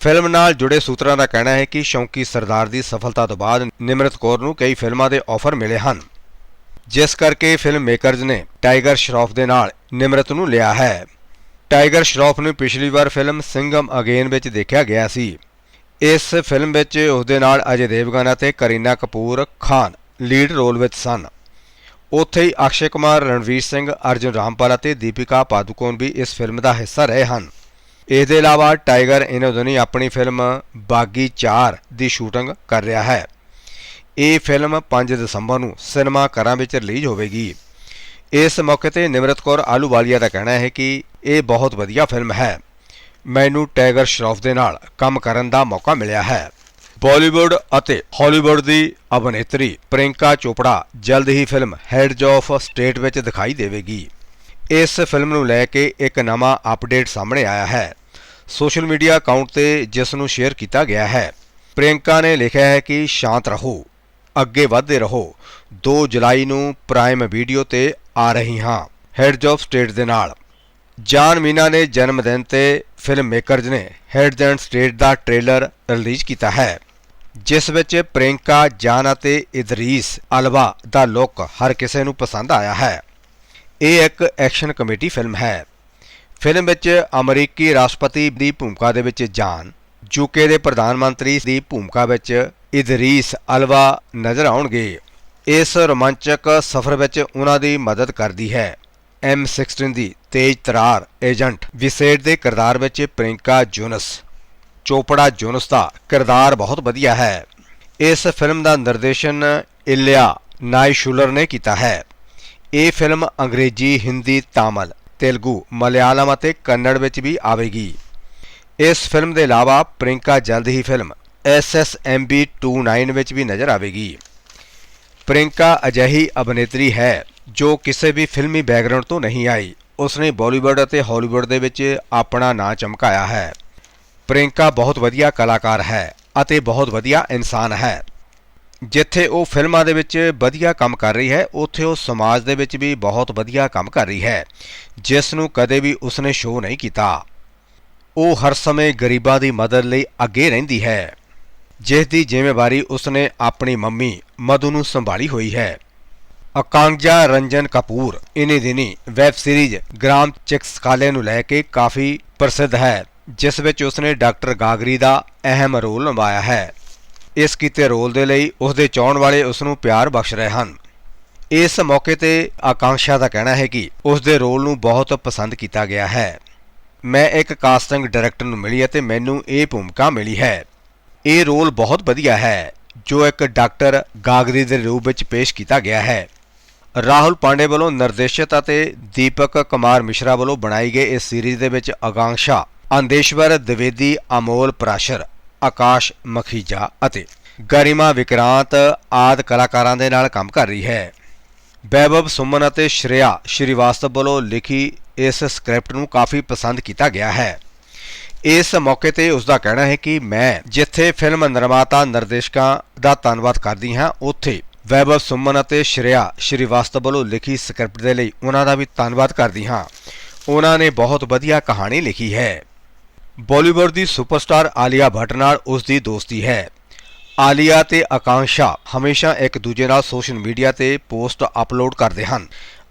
ਫਿਲਮ ਨਾਲ ਜੁੜੇ ਸੂਤਰਾਂ ਦਾ ਕਹਿਣਾ ਹੈ ਕਿ ਸ਼ੌਂਕੀ ਸਰਦਾਰ ਦੀ ਸਫਲਤਾ ਤੋਂ ਬਾਅਦ ਨਿਮਰਤ ਕੌਰ ਨੂੰ ਕਈ ਫਿਲਮਾਂ ਦੇ ਆਫਰ ਮਿਲੇ ਹਨ। ਜਿਸ ਕਰਕੇ ਫਿਲਮ ਮੇਕਰਜ਼ ਨੇ ਟਾਈਗਰ ਸ਼ਰੋਫ ਦੇ ਨਾਲ ਨਿਮਰਤ ਨੂੰ ਲਿਆ ਹੈ। ਟਾਈਗਰ ਸ਼ਰੋਫ ਨੂੰ ਪਿਛਲੀ ਵਾਰ ਫਿਲਮ ਸਿੰਗਮ ਅਗੇਨ ਵਿੱਚ ਦੇਖਿਆ ਗਿਆ ਸੀ। ਇਸ ਫਿਲਮ ਵਿੱਚ ਉਸਦੇ ਨਾਲ ਅਜੇ ਦੇਵਗਨ ਅਤੇ ਕਰੀਨਾ ਕਪੂਰ, ਖਾਨ ਲੀਡ ਰੋਲ ਵਿੱਚ ਸਨ। ਉੱਥੇ ਹੀ ਅਕਸ਼ੇ ਕੁਮਾਰ, ਰਣਵੀਰ ਸਿੰਘ, ਅਰਜੁਨ ਰਾਮਪਾਲ ਅਤੇ ਦੀਪਿਕਾ ਪਾਦੂਕੋਣ ਵੀ ਇਸ ਫਿਲਮ ਦਾ ਹਿੱਸਾ ਰਹੇ ਹਨ। ਇਸ ਦੇ ਇਲਾਵਾ ਟਾਈਗਰ ਇਨ੍ਹਾਂ ਆਪਣੀ ਫਿਲਮ ਬਾਗੀ 4 ਦੀ ਸ਼ੂਟਿੰਗ ਕਰ ਰਿਹਾ ਹੈ। ਇਹ ਫਿਲਮ 5 ਦਸੰਬਰ ਨੂੰ ਸਿਨੇਮਾ ਘਰਾਂ ਵਿੱਚ ਰਿਲੀਜ਼ ਹੋਵੇਗੀ। ਇਸ ਮੌਕੇ ਤੇ ਨਿਮਰਤ ਕੌਰ ਆਲੂਵਾਲੀਆ ਦਾ ਕਹਿਣਾ ਹੈ ਕਿ ਇਹ ਬਹੁਤ ਵਧੀਆ ਫਿਲਮ ਹੈ। ਮੈਨੂੰ ਟਾਈਗਰ ਸ਼ਰੋਫ ਦੇ ਨਾਲ ਕੰਮ ਕਰਨ ਦਾ ਮੌਕਾ ਮਿਲਿਆ ਹੈ। ਬਾਲੀਵੁੱਡ ਅਤੇ ਹਾਲੀਵੁੱਡ ਦੀ ਅਭਿਨੇਤਰੀ ਪ੍ਰਿੰਕਾ ਚੋਪੜਾ ਜਲਦ ਹੀ ਫਿਲਮ ਹੈਡਜ਼ ਆਫ ਸਟੇਟ ਵਿੱਚ ਦਿਖਾਈ ਦੇਵੇਗੀ। ਇਸ ਫਿਲਮ ਨੂੰ ਲੈ ਕੇ ਇੱਕ ਨਵਾਂ ਅਪਡੇਟ ਸਾਹਮਣੇ ਆਇਆ ਹੈ। ਸੋਸ਼ਲ ਮੀਡੀਆ ਅਕਾਊਂਟ ਤੇ ਜਿਸ ਨੂੰ ਸ਼ੇਅਰ ਕੀਤਾ ਗਿਆ ਹੈ ਪ੍ਰਿੰਕਾ ਨੇ ਲਿਖਿਆ ਹੈ ਕਿ ਸ਼ਾਂਤ ਰਹੋ, ਅੱਗੇ ਵਧਦੇ ਰਹੋ। 2 ਜੁਲਾਈ ਨੂੰ ਪ੍ਰਾਈਮ ਵੀਡੀਓ ਤੇ ਆ ਰਹੀ ਹਾਂ ਹੈਡਜ਼ ਆਫ ਸਟੇਟ ਦੇ ਨਾਲ। ਜਾਨ ਮੀਨਾ ਨੇ ਜਨਮ ਦਿਨ ਤੇ ਫਿਲਮ ਮੇਕਰਜ਼ ਨੇ ਹੈਡਜ਼ ਐਂਡ ਸਟੇਟ ਦਾ ਟ੍ਰੇਲਰ ਰਿਲੀਜ਼ ਕੀਤਾ ਹੈ। ਜਿਸ ਵਿੱਚ ਪ੍ਰਿੰਕਾ ਜਾਨ ਅਤੇ ਇਦਰੀਸ ਅਲਵਾ ਦਾ ਲੁੱਕ ਹਰ ਕਿਸੇ ਨੂੰ ਪਸੰਦ ਆਇਆ ਹੈ। ਇਹ ਇੱਕ ਐਕਸ਼ਨ ਕਮੇਡੀ ਫਿਲਮ ਹੈ। ਫਿਲਮ ਵਿੱਚ ਅਮਰੀਕੀ ਰਾਸ਼ਟਰਪਤੀ ਦੀ ਭੂਮਿਕਾ ਦੇ ਵਿੱਚ ਜਾਨ ਯੂਕੇ ਦੇ ਪ੍ਰਧਾਨ ਮੰਤਰੀ ਦੀ ਭੂਮਿਕਾ ਵਿੱਚ ਇਦਰੀਸ ਅਲਵਾ ਨਜ਼ਰ ਆਉਣਗੇ। ਇਸ ਰੋਮਾਂਚਕ ਸਫ਼ਰ ਵਿੱਚ ਉਹਨਾਂ ਦੀ ਮਦਦ ਕਰਦੀ ਹੈ। M16 ਦੀ ਤੇਜ਼ ਤਰਾਰ ਏਜੰਟ, ਵਿਸੇਟ ਦੇ ਕਿਰਦਾਰ ਵਿੱਚ ਪ੍ਰਿੰਕਾ ਜੋਨਸ। ਚੋਪੜਾ ਜੋਨਸ ਦਾ ਕਿਰਦਾਰ ਬਹੁਤ ਵਧੀਆ ਹੈ। ਇਸ ਫਿਲਮ ਦਾ ਨਿਰਦੇਸ਼ਨ ਇਲਿਆ ਨਾਇਸ਼ੂਲਰ ਨੇ ਕੀਤਾ ਹੈ। ਇਹ ਫਿਲਮ ਅੰਗਰੇਜ਼ੀ, ਹਿੰਦੀ, ਤਾਮਿਲ, ਤੇਲਗੂ, ਮਲਿਆਲਮ ਅਤੇ ਕੰਨੜ ਵਿੱਚ ਵੀ ਆਵੇਗੀ। ਇਸ ਫਿਲਮ ਦੇ ਇਲਾਵਾ ਪ੍ਰਿੰਕਾ ਜਲਦ ਹੀ ਫਿਲਮ SSMB 29 ਵਿੱਚ ਵੀ ਨਜ਼ਰ ਆਵੇਗੀ। ਪ੍ਰਿੰਕਾ ਅਜਿਹੀ ਅਭਿਨੇਤਰੀ ਹੈ ਜੋ ਕਿਸੇ ਵੀ ਫਿਲਮੀ ਬੈਕਗ੍ਰਾਉਂਡ ਤੋਂ ਨਹੀਂ ਆਈ। ਉਸਨੇ ਬਾਲੀਵੁੱਡ ਅਤੇ ਹਾਲੀਵੁੱਡ ਦੇ ਵਿੱਚ ਆਪਣਾ ਨਾਂ ਚਮਕਾਇਆ ਹੈ। ਪ੍ਰਿੰਕਾ ਬਹੁਤ ਵਧੀਆ ਕਲਾਕਾਰ ਹੈ ਅਤੇ ਬਹੁਤ ਵਧੀਆ ਇਨਸਾਨ ਹੈ। ਜਿੱਥੇ ਉਹ ਫਿਲਮਾਂ ਦੇ ਵਿੱਚ ਵਧੀਆ ਕੰਮ ਕਰ ਰਹੀ ਹੈ, ਉੱਥੇ ਉਹ ਸਮਾਜ ਦੇ ਵਿੱਚ ਵੀ ਬਹੁਤ ਵਧੀਆ ਕੰਮ ਕਰ ਰਹੀ ਹੈ ਜਿਸ ਨੂੰ ਕਦੇ ਵੀ ਉਸਨੇ ਸ਼ੋਅ ਨਹੀਂ ਕੀਤਾ। ਉਹ ਹਰ ਸਮੇਂ ਗਰੀਬਾਂ ਦੀ ਮਦਦ ਲਈ ਅੱਗੇ ਰਹਿੰਦੀ ਹੈ ਜਿਸ ਦੀ ਜ਼ਿੰਮੇਵਾਰੀ ਉਸਨੇ ਆਪਣੀ ਮੰਮੀ ਮਧੂ ਨੂੰ ਸੰਭਾਲੀ ਹੋਈ ਹੈ। ਆਕਾਂକ୍ଷା ਰੰਜਨ ਕਪੂਰ, ਇਨੀ ਦਿਨੀ ਵੈਬ ਸੀਰੀਜ਼ ਗ੍ਰਾਮ ਚਿਕਸਕਾਲੇ ਨੂੰ ਲੈ ਕੇ ਕਾਫੀ ਪ੍ਰਸਿੱਧ ਹੈ। ਜਿਸ ਵਿੱਚ ਉਸਨੇ ਡਾਕਟਰ ਗਾਗਰੀ ਦਾ ਅਹਿਮ ਰੋਲ ਨਿਭਾਇਆ ਹੈ। ਇਸ ਕੀਤੇ ਰੋਲ ਦੇ ਲਈ ਉਸਦੇ ਚਾਹਣ ਵਾਲੇ ਉਸ ਨੂੰ ਪਿਆਰ ਬਖਸ਼ ਰਹੇ ਹਨ। ਇਸ ਮੌਕੇ ਤੇ ਆਕਾਂਸ਼ਾ ਦਾ ਕਹਿਣਾ ਹੈ ਕਿ ਉਸ ਦੇ ਰੋਲ ਨੂੰ ਬਹੁਤ ਪਸੰਦ ਕੀਤਾ ਗਿਆ ਹੈ। ਮੈਂ ਇੱਕ ਕਾਸਟਿੰਗ ਡਾਇਰੈਕਟਰ ਨੂੰ ਮਿਲੀ ਅਤੇ ਮੈਨੂੰ ਇਹ ਭੂਮਿਕਾ ਮਿਲੀ ਹੈ। ਇਹ ਰੋਲ ਬਹੁਤ ਵਧੀਆ ਹੈ, ਜੋ ਇੱਕ ਡਾਕਟਰ ਗਾਗਰੀ ਦੇ ਰੂਪ ਵਿੱਚ ਪੇਸ਼ ਕੀਤਾ ਗਿਆ ਹੈ। ਰਾਹੁਲ ਪਾਂਡੇ ਵੱਲੋਂ ਨਿਰਦੇਸ਼ਿਤ ਅਤੇ ਦੀਪਕ ਕੁਮਾਰ ਮਿਸ਼ਰਾ ਵੱਲੋਂ ਬਣਾਈ ਗਈ ਇਸ ਸੀਰੀਜ਼ ਦੇ ਵਿੱਚ ਆਕਾਂਸ਼ਾ ਅੰਦੇਸ਼ਵਰ ਦਵੇਦੀ, ਅਮੋਲ, ਪ੍ਰਾਸ਼ਰ, ਆਕਾਸ਼, ਮਖੀਜਾ ਅਤੇ ਗਰਿਮਾ ਵਿਕਰਾਂਤ ਆਦ ਕਲਾਕਾਰਾਂ ਦੇ ਨਾਲ ਕੰਮ ਕਰ ਰਹੀ ਹੈ। ਵੈਭਵ ਸੁਮਨ ਅਤੇ ਸ਼੍ਰੇਆ ਸ਼੍ਰੀਵਾਸਤਵ ਵੱਲੋਂ ਲਿਖੀ ਇਸ ਸਕ੍ਰਿਪਟ ਨੂੰ ਕਾਫੀ ਪਸੰਦ ਕੀਤਾ ਗਿਆ ਹੈ। ਇਸ ਮੌਕੇ ਤੇ ਉਸ ਦਾ ਕਹਿਣਾ ਹੈ ਕਿ ਮੈਂ ਜਿੱਥੇ ਫਿਲਮ ਨਿਰਮਾਤਾ ਨਿਰਦੇਸ਼ਕਾਂ ਦਾ ਧੰਨਵਾਦ ਕਰਦੀ ਹਾਂ, ਉੱਥੇ ਵੈਭਵ ਸੁਮਨ ਅਤੇ ਸ਼੍ਰੇਆ ਸ਼੍ਰੀਵਾਸਤਵ ਵੱਲੋਂ ਲਿਖੀ ਸਕ੍ਰਿਪਟ ਦੇ ਲਈ ਉਹਨਾਂ ਦਾ ਵੀ ਧੰਨਵਾਦ ਕਰਦੀ ਹਾਂ। ਉਹਨਾਂ ਨੇ ਬਹੁਤ ਵਧੀਆ ਕਹਾਣੀ ਲਿਖੀ ਹੈ। ਬਾਲੀਵੁੱਡ ਦੀ ਸੁਪਰਸਟਾਰ ਆਲੀਆ ਭੱਟ ਨਾਲ ਉਸ ਦੀ ਦੋਸਤੀ ਹੈ। ਆਲੀਆ ਤੇ ਆਕਾਂਸ਼ਾ ਹਮੇਸ਼ਾ ਇੱਕ ਦੂਜੇ ਨਾਲ ਸੋਸ਼ਲ ਮੀਡੀਆ ਤੇ ਪੋਸਟ ਅਪਲੋਡ ਕਰਦੇ ਹਨ।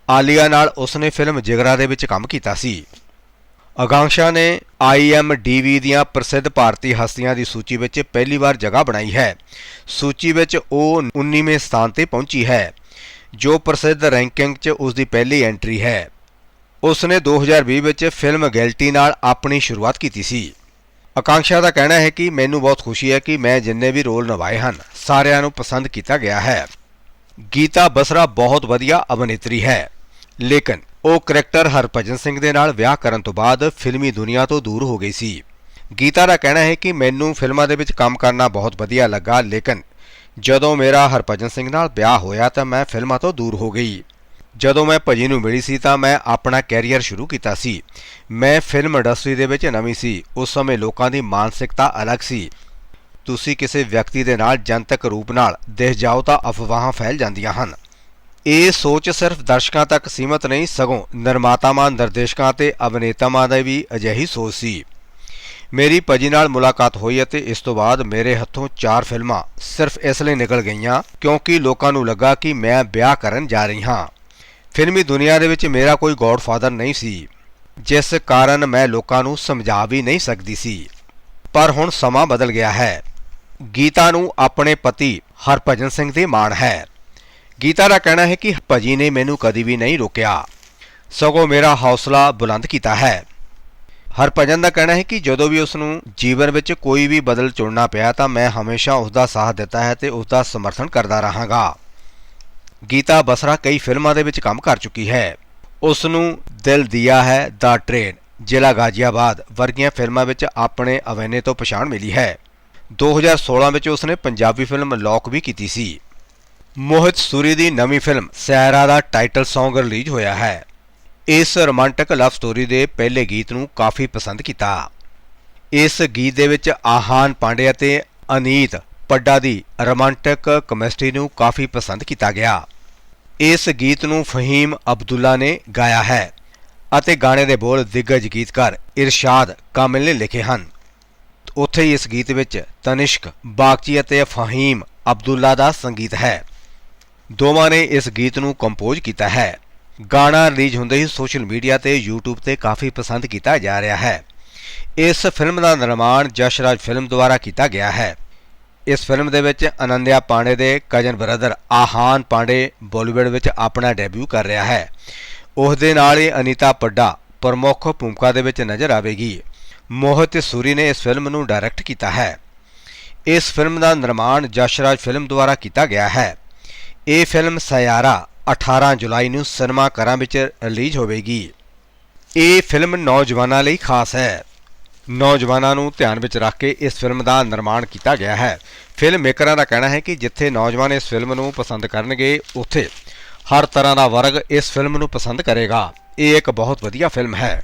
ਆਲੀਆ ਨਾਲ ਉਸ ਨੇ ਫਿਲਮ ਜਿਗਰਾ ਦੇ ਵਿੱਚ ਕੰਮ ਕੀਤਾ ਸੀ। ਆਕਾਂਸ਼ਾ ਨੇ ਆਈ ਐੱਮ ਡੀ ਵੀ ਦੀਆਂ ਪ੍ਰਸਿੱਧ ਭਾਰਤੀ ਹਸਤੀਆਂ ਦੀ ਸੂਚੀ ਵਿੱਚ ਪਹਿਲੀ ਵਾਰ ਜਗ੍ਹਾ ਬਣਾਈ ਹੈ। ਸੂਚੀ ਵਿੱਚ ਉਹ 19ਵੇਂ ਸਥਾਨ ਤੇ ਪਹੁੰਚੀ ਹੈ, ਜੋ ਪ੍ਰਸਿੱਧ ਰੈਂਕਿੰਗ 'ਚ ਉਸ ਦੀ ਪਹਿਲੀ ਐਂਟਰੀ ਹੈ। ਉਸ ਨੇ 2020 ਵਿੱਚ ਫਿਲਮ ਗੈਲਟੀ ਨਾਲ ਆਪਣੀ ਸ਼ੁਰੂਆਤ ਕੀਤੀ ਸੀ। ਆਕਾਂਸ਼ਾ ਦਾ ਕਹਿਣਾ ਹੈ ਕਿ ਮੈਨੂੰ ਬਹੁਤ ਖੁਸ਼ੀ ਹੈ ਕਿ ਮੈਂ ਜਿੰਨੇ ਵੀ ਰੋਲ ਨਿਭਾਏ ਹਨ, ਸਾਰਿਆਂ ਨੂੰ ਪਸੰਦ ਕੀਤਾ ਗਿਆ ਹੈ। ਗੀਤਾ ਬਸਰਾ ਬਹੁਤ ਵਧੀਆ ਅਭਿਨੇਤਰੀ ਹੈ, ਲੇਕਿਨ ਉਹ ਕਰੈਕਟਰ ਹਰਭਜਨ ਸਿੰਘ ਦੇ ਨਾਲ ਵਿਆਹ ਕਰਨ ਤੋਂ ਬਾਅਦ ਫਿਲਮੀ ਦੁਨੀਆ ਤੋਂ ਦੂਰ ਹੋ ਗਈ ਸੀ। ਗੀਤਾ ਦਾ ਕਹਿਣਾ ਹੈ ਕਿ ਮੈਨੂੰ ਫਿਲਮਾਂ ਦੇ ਵਿੱਚ ਕੰਮ ਕਰਨਾ ਬਹੁਤ ਵਧੀਆ ਲੱਗਾ, ਲੇਕਿਨ ਜਦੋਂ ਮੇਰਾ ਹਰਭਜਨ ਸਿੰਘ ਨਾਲ ਵਿਆਹ ਹੋਇਆ ਤਾਂ ਮੈਂ ਫਿਲਮਾਂ ਤੋਂ ਦੂਰ ਹੋ ਗਈ। ਜਦੋਂ ਮੈਂ ਭਜੀ ਨੂੰ ਮਿਲੀ ਸੀ ਤਾਂ ਮੈਂ ਆਪਣਾ ਕੈਰੀਅਰ ਸ਼ੁਰੂ ਕੀਤਾ ਸੀ। ਮੈਂ ਫਿਲਮ ਇੰਡਸਟਰੀ ਦੇ ਵਿੱਚ ਨਵੀਂ ਸੀ। ਉਸ ਸਮੇਂ ਲੋਕਾਂ ਦੀ ਮਾਨਸਿਕਤਾ ਅਲੱਗ ਸੀ। ਤੁਸੀਂ ਕਿਸੇ ਵਿਅਕਤੀ ਦੇ ਨਾਲ ਜਨਤਕ ਰੂਪ ਨਾਲ ਦਿਖ ਜਾਓ ਤਾਂ ਅਫਵਾਹਾਂ ਫੈਲ ਜਾਂਦੀਆਂ ਹਨ। ਇਹ ਸੋਚ ਸਿਰਫ ਦਰਸ਼ਕਾਂ ਤੱਕ ਸੀਮਤ ਨਹੀਂ, ਸਗੋਂ ਨਿਰਮਾਤਾਵਾਂ, ਨਿਰਦੇਸ਼ਕਾਂ ਤੇ ਅਭਿਨੇਤਾਵਾਂ ਦਾ ਵੀ ਅਜਿਹੀ ਸੋਚ ਸੀ। ਮੇਰੀ ਭਜੀ ਨਾਲ ਮੁਲਾਕਾਤ ਹੋਈ ਅਤੇ ਇਸ ਤੋਂ ਬਾਅਦ ਮੇਰੇ ਹੱਥੋਂ ਚਾਰ ਫਿਲਮਾਂ ਸਿਰਫ ਇਸ ਲਈ ਨਿਕਲ ਗਈਆਂ ਕਿਉਂਕਿ ਲੋਕਾਂ ਨੂੰ ਲੱਗਾ ਕਿ ਮੈਂ ਵਿਆਹ ਕਰਨ ਜਾ ਰਹੀ ਹਾਂ। ਫਿਲਮੀ ਦੁਨੀਆ ਦੇ ਵਿੱਚ ਮੇਰਾ ਕੋਈ ਗੋਡਫਾਦਰ ਨਹੀਂ ਸੀ ਜਿਸ ਕਾਰਨ ਮੈਂ ਲੋਕਾਂ ਨੂੰ ਸਮਝਾ ਵੀ ਨਹੀਂ ਸਕਦੀ ਸੀ ਪਰ ਹੁਣ ਸਮਾਂ ਬਦਲ ਗਿਆ ਹੈ ਗੀਤਾ ਨੂੰ ਆਪਣੇ ਪਤੀ ਹਰਭਜਨ ਸਿੰਘ ਤੇ ਮਾਣ ਹੈ ਗੀਤਾ ਦਾ ਕਹਿਣਾ ਹੈ ਕਿ ਭਜੀ ਨੇ ਮੈਨੂੰ ਕਦੀ ਵੀ ਨਹੀਂ ਰੋਕਿਆ ਸਗੋਂ ਮੇਰਾ ਹੌਸਲਾ ਬੁਲੰਦ ਕੀਤਾ ਹੈ ਹਰਭਜਨ ਦਾ ਕਹਿਣਾ ਹੈ ਕਿ ਜਦੋਂ ਵੀ ਉਸ ਨੂੰ ਜੀਵਨ ਵਿੱਚ ਕੋਈ ਵੀ ਬਦਲ ਚੁਣਨਾ ਪਿਆ ਤਾਂ ਮੈਂ ਹਮੇਸ਼ਾ ਉਸ ਦਾ ਸਾਥ ਦਿੱਤਾ ਹੈ ਤੇ ਉਸ ਦਾ ਸਮਰਥਨ ਕਰਦਾ ਰਹਾਂਗਾ ਗੀਤਾ ਬਸਰਾ ਕਈ ਫਿਲਮਾਂ ਦੇ ਵਿੱਚ ਕੰਮ ਕਰ ਚੁੱਕੀ ਹੈ। ਉਸ ਨੂੰ ਦਿਲ ਦਿਆ ਹੈ, ਦਾ ਟ੍ਰੇਨ, ਜ਼ਿਲ੍ਹਾ ਗਾਜ਼ੀਆਬਾਦ ਵਰਗੀਆਂ ਫਿਲਮਾਂ ਵਿੱਚ ਆਪਣੇ ਅਭਿਨੇ ਤੋਂ ਪਛਾਣ ਮਿਲੀ ਹੈ। 2016 ਵਿੱਚ ਉਸਨੇ ਪੰਜਾਬੀ ਫਿਲਮ ਲੌਕ ਵੀ ਕੀਤੀ ਸੀ। ਮੋਹਿਤ ਸੂਰੀ ਦੀ ਨਵੀਂ ਫਿਲਮ ਸੈਰਾ ਦਾ ਟਾਈਟਲ Song ਰਿਲੀਜ਼ ਹੋਇਆ ਹੈ। ਇਸ ਰੋਮਾਂਟਿਕ ਲਵ ਸਟੋਰੀ ਦੇ ਪਹਿਲੇ ਗੀਤ ਨੂੰ ਕਾਫੀ ਪਸੰਦ ਕੀਤਾ। ਇਸ ਗੀਤ ਦੇ ਵਿੱਚ ਆਹਾਨ ਪਾਂਡੇ ਅਤੇ ਅਨੀਤ ਪੱਡਾ ਦੀ ਰੋਮਾਂਟਿਕ ਕੈਮਿਸਟਰੀ ਨੂੰ ਕਾਫੀ ਪਸੰਦ ਕੀਤਾ ਗਿਆ। ਇਸ ਗੀਤ ਨੂੰ ਫਹੀਮ ਅਬਦੁੱਲਾ ਨੇ ਗਾਇਆ ਹੈ ਅਤੇ ਗਾਣੇ ਦੇ ਬੋਲ ਦਿੱਗਜ ਗੀਤਕਾਰ ਇਰਸ਼ਾਦ ਕਾਮਿਲ ਨੇ ਲਿਖੇ ਹਨ। ਉੱਥੇ ਹੀ ਇਸ ਗੀਤ ਵਿੱਚ ਤਨਿਸ਼ਕ, ਬਾਗਚੀ ਅਤੇ ਫਹੀਮ ਅਬਦੁੱਲਾ ਦਾ ਸੰਗੀਤ ਹੈ। ਦੋਵਾਂ ਨੇ ਇਸ ਗੀਤ ਨੂੰ ਕੰਪੋਜ਼ ਕੀਤਾ ਹੈ। ਗਾਣਾ ਰਿਲੀਜ਼ ਹੁੰਦੇ ਹੀ ਸੋਸ਼ਲ ਮੀਡੀਆ ਤੇ YouTube ਤੇ ਕਾਫੀ ਪਸੰਦ ਕੀਤਾ ਜਾ ਰਿਹਾ ਹੈ। ਇਸ ਫਿਲਮ ਦਾ ਨਿਰਮਾਣ ਜਸ਼ਰਾਜ ਫਿਲਮ ਦੁਆਰਾ ਕੀਤਾ ਗਿਆ ਹੈ। ਇਸ ਫਿਲਮ ਦੇ ਵਿੱਚ ਅਨੰਦਿਆ ਪਾਂਡੇ ਦੇ ਕਜ਼ਨ ਬ੍ਰਦਰ ਆਹਾਨ ਪਾਂਡੇ ਬਾਲੀਵੁੱਡ ਵਿੱਚ ਆਪਣਾ ਡੈਬਿਊ ਕਰ ਰਿਹਾ ਹੈ। ਉਸ ਦੇ ਨਾਲ ਹੀ ਅਨੀਤਾ ਪੱਡਾ ਪ੍ਰਮੁੱਖ ਭੂਮਿਕਾ ਦੇ ਵਿੱਚ ਨਜ਼ਰ ਆਵੇਗੀ। ਮੋਹਿਤ ਸੂਰੀ ਨੇ ਇਸ ਫਿਲਮ ਨੂੰ ਡਾਇਰੈਕਟ ਕੀਤਾ ਹੈ। ਇਸ ਫਿਲਮ ਦਾ ਨਿਰਮਾਣ ਜਸ਼ਰਾਜ ਫਿਲਮ ਦੁਆਰਾ ਕੀਤਾ ਗਿਆ ਹੈ। ਇਹ ਫਿਲਮ ਸਯਾਰਾ 18 ਜੁਲਾਈ ਨੂੰ ਸਿਨੇਮਾ ਘਰਾਂ ਵਿੱਚ ਰਿਲੀਜ਼ ਹੋਵੇਗੀ। ਇਹ ਫਿਲਮ ਨੌਜਵਾਨਾਂ ਲਈ ਖਾਸ ਹੈ। ਨੌਜਵਾਨਾਂ ਨੂੰ ਧਿਆਨ ਵਿੱਚ ਰੱਖ ਕੇ ਇਸ ਫਿਲਮ ਦਾ ਨਿਰਮਾਣ ਕੀਤਾ ਗਿਆ ਹੈ। ਫਿਲਮ ਮੇਕਰਾਂ ਦਾ ਕਹਿਣਾ ਹੈ ਕਿ ਜਿੱਥੇ ਨੌਜਵਾਨ ਇਸ ਫਿਲਮ ਨੂੰ ਪਸੰਦ ਕਰਨਗੇ, ਉੱਥੇ ਹਰ ਤਰ੍ਹਾਂ ਦਾ ਵਰਗ ਇਸ ਫਿਲਮ ਨੂੰ ਪਸੰਦ ਕਰੇਗਾ। ਇਹ ਇੱਕ ਬਹੁਤ ਵਧੀਆ ਫਿਲਮ ਹੈ।